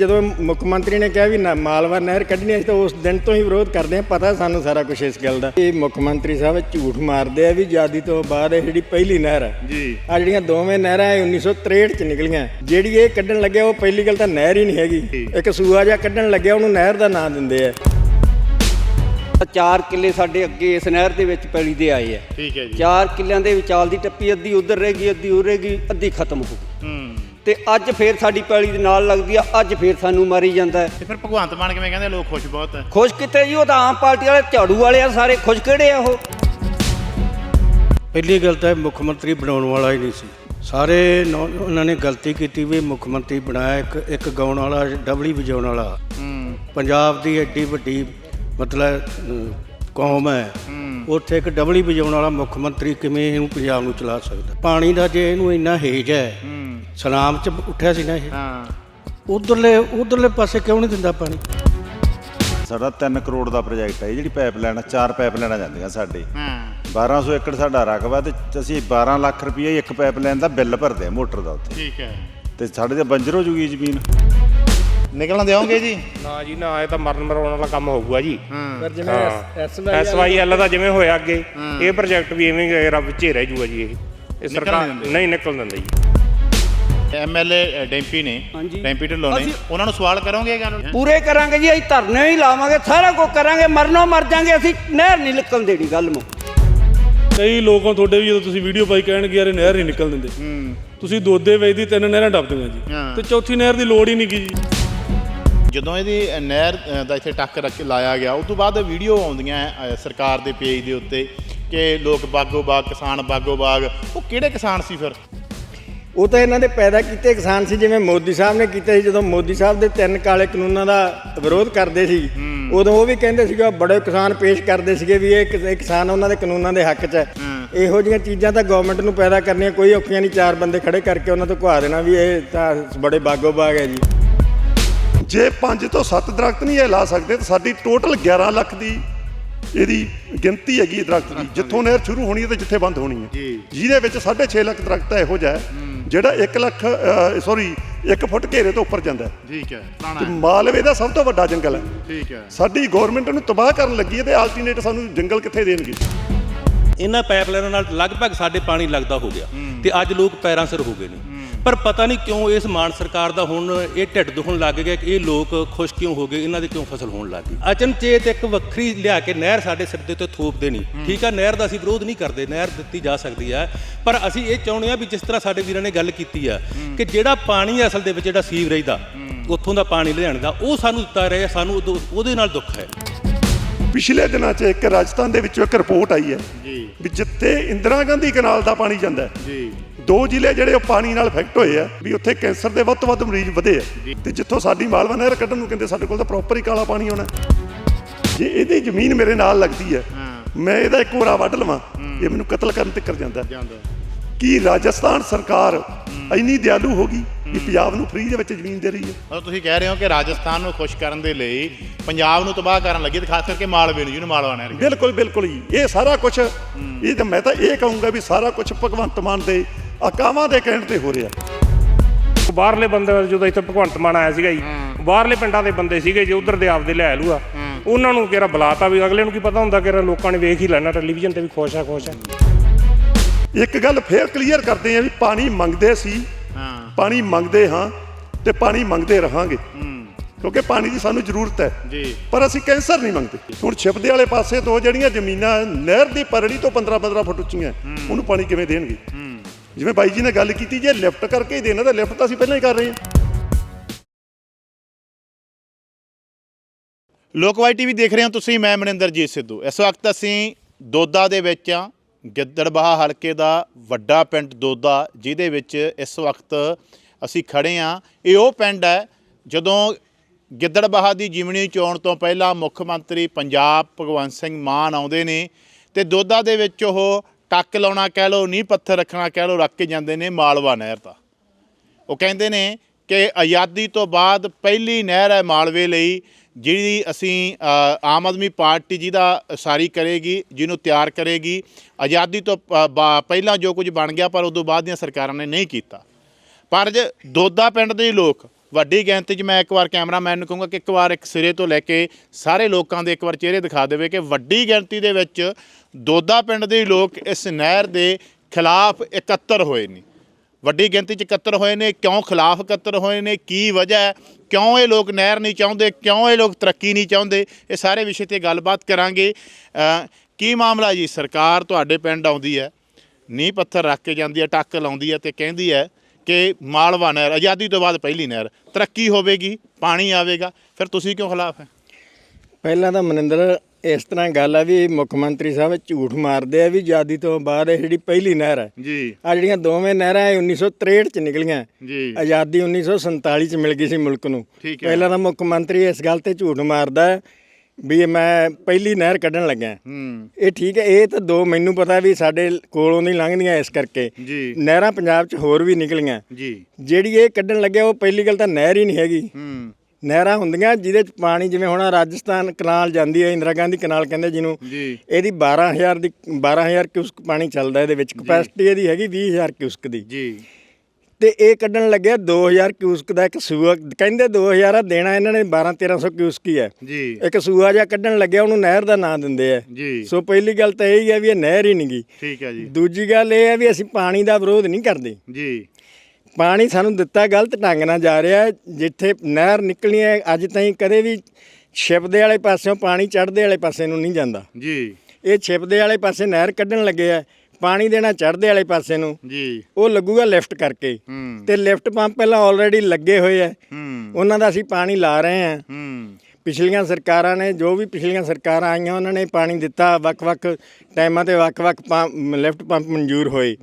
ਜਦੋਂ ਮੁੱਖ ਮੰਤਰੀ ਨੇ ਕਿਹਾ ਵੀ ਨਾ ਮਾਲਵਾ ਨਹਿਰ ਕੱਢਣੀ ਹੈ, ਤਾਂ ਉਸ ਦਿਨ ਤੋਂ ਹੀ ਵਿਰੋਧ ਕਰਦੇ ਹਾਂ ਪਤਾ ਸਾਨੂੰ ਸਾਰਾ ਕੁਝ ਇਸ ਗੱਲ ਦਾ। ਇਹ ਮੁੱਖ ਮੰਤਰੀ ਸਾਹਿਬ ਝੂਠ ਮਾਰਦੇ ਆ ਵੀ ਆਜ਼ਾਦੀ ਤੋਂ ਬਾਅਦ ਇਹ ਜਿਹੜੀ ਪਹਿਲੀ ਨਹਿਰ ਹੈ ਜੀ। ਆ ਜਿਹੜੀਆਂ ਦੋਵੇਂ ਨਹਿਰਾਂ ਇਹ 1963 ਚ ਨਿਕਲੀਆਂ। ਜਿਹੜੀ ਇਹ ਕੱਢਣ ਲੱਗਿਆ ਉਹ ਪਹਿਲੀ ਗੱਲ ਤਾਂ ਨਹਿਰ ਹੀ ਨਹੀਂ ਹੈਗੀ। ਇੱਕ ਸੂਆ ਜਿਹਾ ਕੱਢਣ ਲੱਗਿਆ ਉਹਨੂੰ ਨਹਿਰ ਦਾ ਨਾਂ ਦਿੰਦੇ ਆ। ਚਾਰ ਕਿੱਲੇ ਸਾਡੇ ਅੱਗੇ ਇਸ ਨਹਿਰ ਦੇ ਵਿੱਚ ਪੈਲੀ ਦੇ ਆਏ ਆ। ਠੀਕ ਹੈ ਜੀ। ਚਾਰ ਕਿੱਲਿਆਂ ਦੇ ਵਿਚਾਲ ਦੀ ਟੱਪੀ ਅੱਧੀ ਉਧਰ ਰਹਿ ਗਈ ਅੱਧੀ ਉਰੇ ਗਈ ਅੱਧੀ ਖਤਮ ਹੋ ਗਈ। ਹੂੰ। ਤੇ ਅੱਜ ਫੇਰ ਸਾਡੀ ਪੈਲੀ ਦੇ ਨਾਲ ਲੱਗਦੀ ਆ ਅੱਜ ਫੇਰ ਸਾਨੂੰ ਮਾਰੀ ਜਾਂਦਾ ਹੈ। ਤੇ ਫਿਰ ਭਗਵੰਤ ਮਾਨ ਕਿਵੇਂ ਕਹਿੰਦੇ ਲੋਕ ਖੁਸ਼ ਬਹੁਤ ਹੈ ਖੁਸ਼ ਕਿਤੇ ਜੀ? ਉਹ ਤਾਂ ਆਮ ਪਾਰਟੀ ਵਾਲੇ ਝਾੜੂ ਵਾਲੇ ਆ ਸਾਰੇ ਖੁਸ਼ ਕਿਹੜੇ ਆ ਉਹ? ਪਹਿਲੀ ਗੱਲ ਤਾਂ ਇਹ ਮੁੱਖ ਮੰਤਰੀ ਬਣਾਉਣ ਵਾਲਾ ਹੀ ਨਹੀਂ ਸੀ। ਸਾਰੇ ਨੌ- ਉਹਨਾਂ ਨੇ ਗਲਤੀ ਕੀਤੀ ਵੀ ਮੁੱਖ ਮੰਤਰੀ ਬਣਾਇਆ ਇੱਕ ਇੱਕ ਗਾਉਣ ਵਾਲਾ ਡਬਲੀ ਵਜਾਉਣ ਵਾਲਾ। ਹੂੰ। ਪੰਜਾਬ ਦੀ ਐਡੀ ਵੱਡੀ ਮਤਲਬ ਕੌਮ ਹੈ। ਹੂੰ। ਉੱਥੇ ਇੱਕ ਡਬਲੀ ਵਜਾਉਣ ਵਾਲਾ ਮੁੱਖ ਮੰਤਰੀ ਕਿਵੇਂ ਇਹਨੂੰ ਪੰਜਾਬ ਨੂੰ ਚਲਾ ਸਕਦਾ? ਪਾਣੀ ਦਾ ਜੇ ਇਹਨੂੰ ਇੰਨਾ ਹੇਜ ਹੈ ਹੂੰ। ਸਲਾਮ ਚ ਉੱਠਿਆ ਸੀ ਨਾ ਇਹ। ਹਾਂ। ਉਧਰਲੇ ਉਧਰਲੇ ਪਾਸੇ ਕਿਉਂ ਨਹੀਂ ਦਿੰਦਾ ਪਾਣੀ? ਸਾਡਾ 3 ਕਰੋੜ ਦਾ ਪ੍ਰੋਜੈਕਟ ਹੈ ਇਹ ਜਿਹੜੀ ਪਾਈਪਲਾਈਨ ਚਾਰ ਪਾਈਪਲਾਈਨਾਂ ਜਾਂਦੀਆਂ ਸਾਡੇ। ਹਾਂ। 1200 ਏਕੜ ਸਾਡਾ ਰਕਬਾ ਤੇ ਅਸੀਂ 12 ਲੱਖ ਰੁਪਏ ਇੱਕ ਪਾਈਪਲਾਈਨ ਦਾ ਬਿੱਲ ਭਰਦੇ ਆ ਮੋਟਰ ਦਾ ਉੱਥੇ। ਠੀਕ ਹੈ। ਤੇ ਸਾਡੇ ਤੇ ਬੰਜਰ ਹੋ ਜੂਗੀ ਜ਼ਮੀਨ। ਨਿਕਲਣ ਦਿਓਗੇ ਜੀ? ਨਾ ਜੀ ਨਾ ਇਹ ਤਾਂ ਮਰਨ ਮਰਾਉਣ ਵਾਲਾ ਕੰਮ ਹੋਊਗਾ ਜੀ। ਪਰ ਜਿਵੇਂ ਐਸਵਾਈ ਐਸਵਾਈਐਲ ਦਾ ਜਿਵੇਂ ਹੋਇਆ ਅੱਗੇ ਇਹ ਪ੍ਰੋਜੈਕਟ ਵੀ ਐਵੇਂ ਹੀ ਰੱਬ ਵਿੱਚ ਹੀ ਰਹਿ ਜੂਗਾ ਜੀ ਇਹ। ਇਹ ਸਰਕਾਰ। ਨਹੀਂ ਨਿਕਲ ਦਿੰਦੇ ਜੀ। ਐਮਐਲਏ ਡੈਂਪੀ ਨੇ ਹਾਂਜੀ। ਡੈਂਪੀ ਢਿੱਲੋਂ ਨੇ ਉਹਨਾਂ ਨੂੰ ਸਵਾਲ ਕਰੋਗੇ ਇਹ ਗੱਲ ਪੂਰੇ ਕਰਾਂਗੇ ਜੀ ਅਸੀਂ ਧਰਨੇ ਹੀ ਲਾਵਾਂਗੇ ਸਾਰਾ ਕੁਝ ਕਰਾਂਗੇ ਮਰਨੋਂ ਮਰ ਜਾਾਂਗੇ ਅਸੀਂ ਨਹਿਰ ਨਹੀਂ ਨਿਕਲਣ ਦੇਣੀ ਗੱਲ ਮੁੱਕ ਕਈ ਲੋਕਾਂ ਤੁਹਾਡੇ ਵੀ ਜਦੋਂ ਤੁਸੀਂ ਵੀਡੀਓ ਪਾਈ ਕਹਿਣਗੇ ਯਾਰ ਇਹ ਨਹਿਰ ਨਹੀਂ ਨਿਕਲ ਦਿੰਦੇ। ਤੁਸੀਂ ਦੋਦੇ ਵੇਚਦੀ ਤਿੰਨ ਨਹਿਰਾਂ ਡੱਬਦੀਆਂ ਜੀ। ਹਾਂ। ਤੇ ਚੌਥੀ ਨਹਿਰ ਦੀ ਲੋੜ ਹੀ ਨਹੀਂ ਗੀ ਜੀ। ਜਦੋਂ ਇਹਦੀ ਅ, ਨਹਿਰ ਅ, ਦਾ ਇੱਥੇ ਟੱਕ ਰੱਖ ਲਾਇਆ ਗਿਆ ਉਸ ਤੋਂ ਬਾਅਦ ਵੀਡੀਓ ਆਉਂਦੀਆਂ ਅ, ਸਰਕਾਰ ਦੇ ਪੇਜ ਦੇ ਉੱਤੇ ਕਿ ਲੋਕ ਬਾਗੋ ਬਾਗ ਕਿਸਾਨ ਬਾਗੋ ਬਾਗ ਉਹ ਕਿਹੜੇ ਕਿਸਾਨ ਸੀ ਫਿਰ? ਉਹ ਤਾਂ ਇਹਨਾਂ ਦੇ ਪੈਦਾ ਕੀਤੇ ਕਿਸਾਨ ਸੀ ਜਿਵੇਂ ਮੋਦੀ ਸਾਹਿਬ ਨੇ ਕੀਤੇ ਸੀ ਜਦੋਂ ਮੋਦੀ ਸਾਹਿਬ ਦੇ ਤਿੰਨ ਕਾਲੇ ਕਾਨੂੰਨਾਂ ਦਾ ਵਿਰੋਧ ਕਰਦੇ ਸੀ ਉਦੋਂ ਉਹ ਵੀ ਕਹਿੰਦੇ ਸੀਗੇ ਬੜੇ ਕਿਸਾਨ ਪੇਸ਼ ਕਰਦੇ ਸੀਗੇ ਵੀ ਇਹ ਕਿਸ- ਇਹ ਕਿਸਾਨ ਉਹਨਾਂ ਦੇ ਕਾਨੂੰਨਾਂ ਦੇ ਹੱਕ 'ਚ ਹੈ। ਇਹੋ ਜਿਹੀਆਂ ਚੀਜ਼ਾਂ ਤਾਂ ਗਵਰਨਮੈਂਟ ਨੂੰ ਪੈਦਾ ਕਰਨੀਆਂ ਕੋਈ ਔਖੀਆਂ ਨਹੀਂ ਚਾਰ ਬੰਦੇ ਖੜੇ ਕਰਕੇ ਉਹਨਾਂ ਤੋਂ ਘਵਾ ਦੇਣਾ ਵੀ ਇਹ ਤਾਂ ਬੜੇ ਬਾਗੋ ਬਾਗ ਹੈ ਜੀ। ਜੇ 5 ਤੋਂ 7 ਦਰਖਤ ਨਹੀਂ ਇਹ ਲਾ ਸਕਦੇ ਤਾਂ ਸਾਡੀ ਟੋਟਲ 11 ਲੱਖ ਦੀ ਇਹਦੀ ਗਿਣਤੀ ਹੈਗੀ ਦਰਖਤ ਦੀ। ਜਿੱਥੋਂ ਨਹਿਰ ਸ਼ੁਰੂ ਹੋਣੀ ਹੈ ਤੇ ਜਿੱਥੇ ਬੰਦ ਹੋਣੀ ਹੈ। ਜੀ। ਜਿਹਦੇ ਵਿੱਚ 6.5 ਲੱਖ ਦਰਖਤ ਹੈ ਇਹੋ ਜਿਹਾ ਹੈ, ਜਿਹੜਾ 1 ਲੱਖ ਸੌਰੀ 1 ਫੁੱਟ ਘੇਰੇ ਤੋਂ ਉੱਪਰ ਜਾਂਦਾ ਠੀਕ ਹੈ ਤੇ ਪੁਰਾਣਾ ਮਾਲਵੇ ਦਾ ਸਭ ਤੋਂ ਵੱਡਾ ਜੰਗਲ ਹੈ। ਠੀਕ ਹੈ। ਸਾਡੀ ਗਵਰਨਮੈਂਟ ਨੂੰ ਤਬਾਹ ਕਰਨ ਲੱਗੀ ਹੈ ਤੇ ਆਲਟਰਨੇਟ ਸਾਨੂੰ ਜੰਗਲ ਕਿੱਥੇ ਦੇਣਗੇ? ਇਹਨਾਂ ਪਾਈਪਲਾਈਨਾਂ ਨਾਲ ਲਗਭਗ ਸਾਡੇ ਪਾਣੀ ਲੱਗਦਾ ਹੋ ਗਿਆ ਤੇ ਅੱਜ ਲੋਕ ਪੈਰਾਂ ਸਿਰ ਹੋ ਗਏ ਨੇ। ਪਰ ਪਤਾ ਨਹੀਂ ਕਿਉਂ ਇਸ ਮਾਨ ਸਰਕਾਰ ਦਾ ਹੁਣ ਇਹ ਢਿੱਡ ਦੁਖਣ ਲੱਗ ਗਿਆ ਕਿ ਇਹ ਲੋਕ ਖੁਸ਼ ਕਿਉਂ ਹੋ ਗਏ ਇਹਨਾਂ ਦੇ ਕਿਉਂ ਫਸਲ ਹੋਣ ਲੱਗ ਗਈ? ਅਚਨਚੇਤ ਇੱਕ ਵੱਖਰੀ ਲਿਆ ਕੇ ਨਹਿਰ ਸਾਡੇ ਸਿਰ ਦੇ ਉੱਤੇ ਥੋਪਦੇ ਨਹੀਂ ਠੀਕ ਆ ਨਹਿਰ ਦਾ ਅਸੀਂ ਵਿਰੋਧ ਨਹੀਂ ਕਰਦੇ ਨਹਿਰ ਦਿੱਤੀ ਜਾ ਸਕਦੀ ਆ। ਪਰ ਅਸੀਂ ਇਹ ਚਾਹੁੰਦੇ ਆ ਵੀ ਜਿਸ ਤਰ੍ਹਾਂ ਸਾਡੇ ਵੀਰਾਂ ਨੇ ਗੱਲ ਕੀਤੀ ਆ ਕਿ ਜਿਹੜਾ ਪਾਣੀ ਅਸਲ ਦੇ ਵਿੱਚ ਜਿਹੜਾ ਸੀਵਰੇਜ ਦਾ ਉੱਥੋਂ ਦਾ ਪਾਣੀ ਲਿਆਉਣ ਦਾ ਉਹ ਸਾਨੂੰ ਦਿੱਤਾ ਰਿਹਾ ਸਾਨੂੰ ਉਹਦੇ ਨਾਲ ਦੁੱਖ ਹੈ। ਪਿਛਲੇ ਦਿਨਾਂ 'ਚ ਇੱਕ ਰਾਜਸਥਾਨ ਦੇ ਵਿੱਚੋਂ ਇੱਕ ਰਿਪੋਰਟ ਆਈ ਹੈ ਜੀ। ਵੀ ਜਿੱਥੇ ਇੰਦਰਾ ਗਾਂਧੀ ਕਨਾਲ ਦਾ ਪਾਣੀ ਜਾਂਦਾ ਹੈ ਜੀ। ਦੋ ਜ਼ਿਲ੍ਹੇ ਜਿਹੜੇ ਉਹ ਪਾਣੀ ਨਾਲ ਇਫੈਕਟ ਹੋਏ ਆ ਵੀ ਉੱਥੇ ਕੈਂਸਰ ਦੇ ਵੱਧ ਤੋਂ ਵੱਧ ਮਰੀਜ਼ ਵਧੇ ਆ। ਤੇ ਜਿੱਥੋਂ ਸਾਡੀ ਮਾਲਵਾ ਨਹਿਰ ਕੱਢਣ ਨੂੰ ਕਹਿੰਦੇ ਸਾਡੇ ਕੋਲ ਤਾਂ ਪ੍ਰੋਪਰ ਹੀ ਕਾਲਾ ਪਾਣੀ ਆਉਣਾ। ਜੇ ਇਹਦੀ ਜ਼ਮੀਨ ਮੇਰੇ ਨਾਲ ਲੱਗਦੀ ਹੈ। ਮੈਂ ਇਹਦਾ ਇੱਕ ਹੋਰਾ ਵੱਢ ਲਵਾਂ ਇਹ ਮੈਨੂੰ ਕਤਲ ਕਰਨ ਤੇ ਕਰ ਜਾਂਦਾ। ਕੀ ਰਾਜਸਥਾਨ ਸਰਕਾਰ ਇੰਨੀ ਦਿਆਲੂ ਹੋ ਗਈ ਕਿ ਪੰਜਾਬ ਨੂੰ ਫ੍ਰੀ ਦੇ ਵਿੱਚ ਜ਼ਮੀਨ ਦੇ ਰਹੀ ਹੈ ਮਤਲਬ ਤੁਸੀਂ ਕਹਿ ਰਹੇ ਹੋ ਕਿ ਰਾਜਸਥਾਨ ਨੂੰ ਖੁਸ਼ ਕਰਨ ਦੇ ਲਈ ਪੰਜਾਬ ਨੂੰ ਤਬਾਹ ਕਰਨ ਲੱਗੀ ਤੇ ਖਾਸ ਕਰਕੇ ਮਾਲਵੇ ਨੂੰ ਜਿਹਨੂੰ ਮਾਲਵਾ ਕਹਿੰਦੇ। ਬਿਲਕੁਲ ਬਿਲਕੁਲ ਇਹ ਸਾਰਾ ਕੁਝ ਇਹ ਤਾਂ ਮੈਂ ਤਾਂ ਇਹ ਕਹੂੰਗਾ ਵੀ ਸਾਰਾ ਕੁਝ ਭਗਵੰਤ ਮਾਨ ਦੇ ਅਕਾਵਾਂ ਦੇ ਕਹਿਣ ਤੇ ਹੋ ਰਿਹਾ। ਬਾਹਰਲੇ ਬੰਦੇ ਜਦੋਂ ਇੱਥੇ ਭਗਵੰਤ ਮਾਨ ਆਇਆ ਸੀਗਾ ਜੀ ਬਾਹਰਲੇ ਪਿੰਡਾਂ ਦੇ ਬੰਦੇ ਸੀਗੇ ਜੇ ਉਧਰ ਦੇ ਆਪਦੇ ਲੈ ਲੂਆ। ਉਹਨਾਂ ਨੂੰ ਕਿਹੜਾ ਬੁਲਾਤਾ ਵੀ ਅਗਲੇ ਨੂੰ ਕੀ ਪਤਾ ਹੁੰਦਾ ਕਿ ਲੋਕਾਂ ਨੇ ਵੇਖ ਹੀ ਲੈਣਾ ਟੈਲੀਵਿਜ਼ਨ ਤੇ ਵੀ ਖੁਸ਼ ਆ ਖੁਸ਼ ਆ। ਇੱਕ ਗੱਲ ਫੇਰ ਕਲੀਅਰ ਕਰਦੇ ਆ ਵੀ ਪਾਣੀ ਮੰਗਦੇ ਸੀ ਹਾਂ। ਪਾਣੀ ਮੰਗਦੇ ਹਾਂ ਤੇ ਪਾਣੀ ਮੰਗਦੇ ਰਹਾਂਗੇ। ਕਿਉਂਕਿ ਪਾਣੀ ਦੀ ਸਾਨੂੰ ਜ਼ਰੂਰਤ ਹੈ। ਜੀ। ਪਰ ਅਸੀਂ ਕੈਂਸਰ ਨਹੀਂ ਮੰਗਦੇ। ਹੁਣ ਛਿਪਦੇ ਵਾਲੇ ਪਾਸੇ ਤੋਂ ਜਿਹੜੀਆਂ ਜ਼ਮੀਨਾਂ ਨਹਿਰ ਦੀ ਪਰੜੀ ਤੋਂ 15 15 ਫੁੱਟ ਉੱਚੀਆਂ ਉਹਨੂੰ ਪਾਣੀ ਕਿਵੇਂ ਦੇਣਗੇ? ਜਿਵੇਂ ਬਾਈ ਜੀ ਨੇ ਗੱਲ ਕੀਤੀ, ਜੇ ਲਿਫਟ ਕਰਕੇ ਹੀ ਦੇਣਾ ਤਾਂ ਲਿਫਟ ਤਾਂ ਅਸੀਂ ਪਹਿਲਾਂ ਹੀ ਕਰ ਰਹੇ ਹਾਂ। ਲੋਕਵਾਈ ਟੀਵੀ ਦੇਖ ਰਹੇ ਹੋ ਤੁਸੀਂ, ਮੈਂ ਮਨਿੰਦਰਜੀਤ ਸਿੱਧੂ। ਇਸ ਵਕਤ ਅਸੀਂ ਦੋਦਾ ਦੇ ਵਿੱਚ ਆ ਗਿੱਦੜਬਾਹਾ ਹਲਕੇ ਦਾ ਵੱਡਾ ਪਿੰਡ ਦੋਦਾ, ਜਿਹਦੇ ਵਿੱਚ ਇਸ ਵਕਤ ਅਸੀਂ ਖੜੇ ਆ ਇਹ ਉਹ ਪਿੰਡ ਹੈ, ਜਦੋਂ ਗਿੱਦੜਬਾਹਾ ਦੀ ਜਿਮਣੀ ਚੋਣ ਤੋਂ ਪਹਿਲਾਂ ਮੁੱਖ ਮੰਤਰੀ ਪੰਜਾਬ ਭਗਵੰਤ ਸਿੰਘ ਮਾਨ ਆਉਂਦੇ ਨੇ, ਤੇ ਦੋਦਾ ਦੇ ਵਿੱਚ ਉਹ ਟੱਕ ਲਾਉਣਾ ਕਹਿ ਲਓ, ਨੀਂਹ ਪੱਥਰ ਰੱਖਣਾ ਕਹਿ ਲਓ, ਰੱਖ ਕੇ ਜਾਂਦੇ ਨੇ ਮਾਲਵਾ ਨਹਿਰ ਦਾ ਉਹ ਕਹਿੰਦੇ ਨੇ ਕਿ ਆਜ਼ਾਦੀ ਤੋਂ ਬਾਅਦ ਪਹਿਲੀ ਨਹਿਰ ਹੈ ਮਾਲਵੇ ਲਈ, ਜਿਹੜੀ ਅਸੀਂ ਆਮ ਆਦਮੀ ਪਾਰਟੀ ਜਿਹਦਾ ਉਸਾਰੀ ਕਰੇਗੀ, ਜਿਹਨੂੰ ਤਿਆਰ ਕਰੇਗੀ, ਆਜ਼ਾਦੀ ਤੋਂ ਬਾ- ਪਹਿਲਾਂ ਜੋ ਕੁਝ ਬਣ ਗਿਆ, ਪਰ ਉਦੋਂ ਬਾਅਦ ਦੀਆਂ ਸਰਕਾਰਾਂ ਨੇ ਨਹੀਂ ਕੀਤਾ। ਪਰ ਜੇ ਦੋਦਾ ਪਿੰਡ ਦੇ ਲੋਕ, ਵੱਡੀ ਗਿਣਤੀ 'ਚ ਮੈਂ ਇੱਕ ਵਾਰ ਕੈਮਰਾਮੈਨ ਨੂੰ ਕਹੂੰਗਾ ਕਿ ਇੱਕ ਵਾਰ ਇੱਕ ਸਿਰੇ ਤੋਂ ਲੈ ਕੇ ਸਾਰੇ ਲੋਕਾਂ ਦੇ ਇੱਕ ਵਾਰ ਚਿਹਰੇ ਦਿਖਾ ਦੇਵੇ ਕਿ ਵੱਡੀ ਗਿਣਤੀ ਦੇ ਵਿੱਚ ਦੋਦਾ ਪਿੰਡ ਦੇ ਲੋਕ ਇਸ ਨਹਿਰ ਦੇ ਖਿਲਾਫ ਇਕੱਤਰ ਹੋਏ ਨੇ। ਵੱਡੀ ਗਿਣਤੀ 'ਚ ਇਕੱਤਰ ਹੋਏ ਨੇ, ਕਿਉਂ ਖਿਲਾਫ ਇਕੱਤਰ ਹੋਏ ਨੇ, ਕੀ ਵਜ੍ਹਾ ਹੈ, ਕਿਉਂ ਇਹ ਲੋਕ ਨਹਿਰ ਨਹੀਂ ਚਾਹੁੰਦੇ, ਕਿਉਂ ਇਹ ਲੋਕ ਤਰੱਕੀ ਨਹੀਂ ਚਾਹੁੰਦੇ, ਇਹ ਸਾਰੇ ਵਿਸ਼ੇ ਤੇ ਗੱਲਬਾਤ ਕਰਾਂਗੇ। ਕੀ ਮਾਮਲਾ ਜੀ? ਸਰਕਾਰ ਤੁਹਾਡੇ ਪਿੰਡ ਆਉਂਦੀ ਹੈ, ਨੀਂਹ ਪੱਥਰ ਰੱਖ ਕੇ ਜਾਂਦੀ ਹੈ, ਟੱਕ ਲਾਉਂਦੀ ਹੈ ਤੇ ਕਹਿੰਦੀ ਹੈ ਕਿ ਮਾਲਵਾ ਨਹਿਰ, ਆਜ਼ਾਦੀ ਤੋਂ ਬਾਅਦ ਪਹਿਲੀ ਨਹਿਰ, ਤਰੱਕੀ ਹੋਵੇਗੀ, ਪਾਣੀ ਆਵੇਗਾ, ਫਿਰ ਤੁਸੀਂ ਕਿਉਂ ਖਿਲਾਫ ਹੈ? ਪਹਿਲਾਂ ਤਾਂ ਮਨਿੰਦਰ ਇਸ ਤਰ੍ਹਾਂ ਗੱਲ ਆ ਵੀ ਮੁੱਖ ਮੰਤਰੀ ਸਾਹਿਬ ਝੂਠ ਮਾਰਦੇ ਆ ਵੀ ਆਜ਼ਾਦੀ ਤੋਂ ਬਾਅਦ ਇਹ ਜਿਹੜੀ ਪਹਿਲੀ ਨਹਿਰ ਹੈ ਜੀ। ਆ ਜਿਹੜੀਆਂ ਦੋਵੇਂ ਨਹਿਰਾਂ ਇਹ 1963 ਚ ਨਿਕਲੀਆਂ। ਜੀ। ਆਜ਼ਾਦੀ 1947 ਚ ਮਿਲ ਗਈ ਸੀ ਮੁਲਕ ਨੂੰ। ਪਹਿਲਾਂ ਤਾਂ ਮੁੱਖ ਮੰਤਰੀ ਇਸ ਗੱਲ ਤੇ ਝੂਠ ਮਾਰਦਾ ਵੀ ਮੈਂ ਪਹਿਲੀ ਨਹਿਰ ਕੱਢਣ ਲੱਗਾ ਹੂੰ। ਇਹ ਠੀਕ ਹੈ ਇਹ ਤਾਂ ਦੋ ਮੈਨੂੰ ਪਤਾ ਵੀ ਸਾਡੇ ਕੋਲੋਂ ਨਹੀਂ ਲੰਘਦੀਆਂ ਇਸ ਕਰਕੇ। ਜੀ। ਨਹਿਰਾਂ ਪੰਜਾਬ 'ਚ ਹੋਰ ਵੀ ਨਿਕਲੀਆਂ। ਜੀ। ਜਿਹੜੀ ਇਹ ਕੱਢਣ ਲੱਗਿਆ ਉਹ ਪਹਿਲੀ ਗੱਲ ਤਾਂ ਨਹਿਰ ਹੀ ਨਹੀਂ ਹੈਗੀ। ਹੂੰ। ਨਹਿਰਾਂ ਹੁੰਦੀਆਂ ਜਿਹਦੇ 'ਚ ਪਾਣੀ ਜਿਵੇਂ ਹੁਣ ਰਾਜਸਥਾਨ ਕਨਾਲ ਜਾਂਦੀ ਹੈ ਇੰਦਰਾ ਗਾਂਧੀ ਕਨਾਲ ਕਹਿੰਦੇ ਜਿਹਨੂੰ ਜੀ। ਇਹਦੀ 12000 ਦੀ 12000 ਕਿਊਸਕ ਪਾਣੀ ਚੱਲਦਾ ਇਹਦੇ ਵਿੱਚ ਕਪੈਸਿਟੀ ਇਹਦੀ ਹੈਗੀ 20000 ਕਿਊਸਕ ਦੀ। ਜੀ। ਤੇ ਇਹ ਕੱਢਣ ਲੱਗਿਆ 2000 ਕਿਊਸਕ ਦਾ ਇੱਕ ਸੂਆ ਕਹਿੰਦੇ 2000 ਆ ਦੇਣਾ ਇਹਨਾਂ ਨੇ 12 1300 ਕਿਊਸਕ ਹੀ ਹੈ। ਜੀ। ਇੱਕ ਸੂਆ ਜਿਹਾ ਕੱਢਣ ਲੱਗਿਆ ਉਹਨੂੰ ਨਹਿਰ ਦਾ ਨਾਂ ਦਿੰਦੇ ਆ। ਜੀ। ਸੋ ਪਹਿਲੀ ਗੱਲ ਤਾਂ ਇਹ ਹੀ ਹੈ ਵੀ ਇਹ ਨਹਿਰ ਹੀ ਨਹੀਂ ਗੀ। ਠੀਕ ਹੈ ਜੀ। ਦੂਜੀ ਗੱਲ ਇਹ ਹੈ ਵੀ ਅਸੀਂ ਪਾਣੀ ਦਾ ਵਿਰੋਧ ਨਹੀਂ ਕਰਦੇ। ਜੀ। ਪਾਣੀ ਸਾਨੂੰ ਦਿੱਤਾ ਗਲਤ ਢੰਗ ਨਾਲ ਜਾ ਰਿਹਾ। ਜਿੱਥੇ ਨਹਿਰ ਨਿਕਲਣੀ ਹੈ ਅੱਜ ਤਾਈਂ ਕਦੇ ਵੀ ਛਿਪਦੇ ਵਾਲੇ ਪਾਸਿਓਂ ਪਾਣੀ ਚੜ੍ਹਦੇ ਵਾਲੇ ਪਾਸੇ ਨੂੰ ਨਹੀਂ ਜਾਂਦਾ। ਜੀ। ਇਹ ਛਿਪਦੇ ਵਾਲੇ ਪਾਸੇ ਨਹਿਰ ਕੱਢਣ ਲੱਗੇ ਆ ਪਾਣੀ ਦੇਣਾ ਚੜ੍ਹਦੇ ਵਾਲੇ ਪਾਸੇ ਨੂੰ। ਜੀ। ਉਹ ਲੱਗੂਗਾ ਲਿਫਟ ਕਰਕੇ। ਤੇ ਲਿਫਟ ਪੰਪ ਪਹਿਲਾਂ ਆਲਰੇਡੀ ਲੱਗੇ ਹੋਏ ਆ ਹੂੰ। ਉਹਨਾਂ ਦਾ ਅਸੀਂ ਪਾਣੀ ਲਾ ਰਹੇ ਆ ਹੂੰ। ਪਿਛਲੀਆਂ ਸਰਕਾਰਾਂ ਨੇ ਜੋ ਵੀ ਪਿਛਲੀਆਂ ਸਰਕਾਰਾਂ ਆਈਆਂ ਉਹਨਾਂ ਨੇ ਪਾਣੀ ਦਿੱਤਾ। ਵੱਖ-ਵੱਖ ਟਾਈਮਾਂ ਤੇ ਵੱਖ-ਵੱਖ ਲਿਫਟ ਪੰਪ ਮਨਜ਼ੂਰ ਹੋਏ।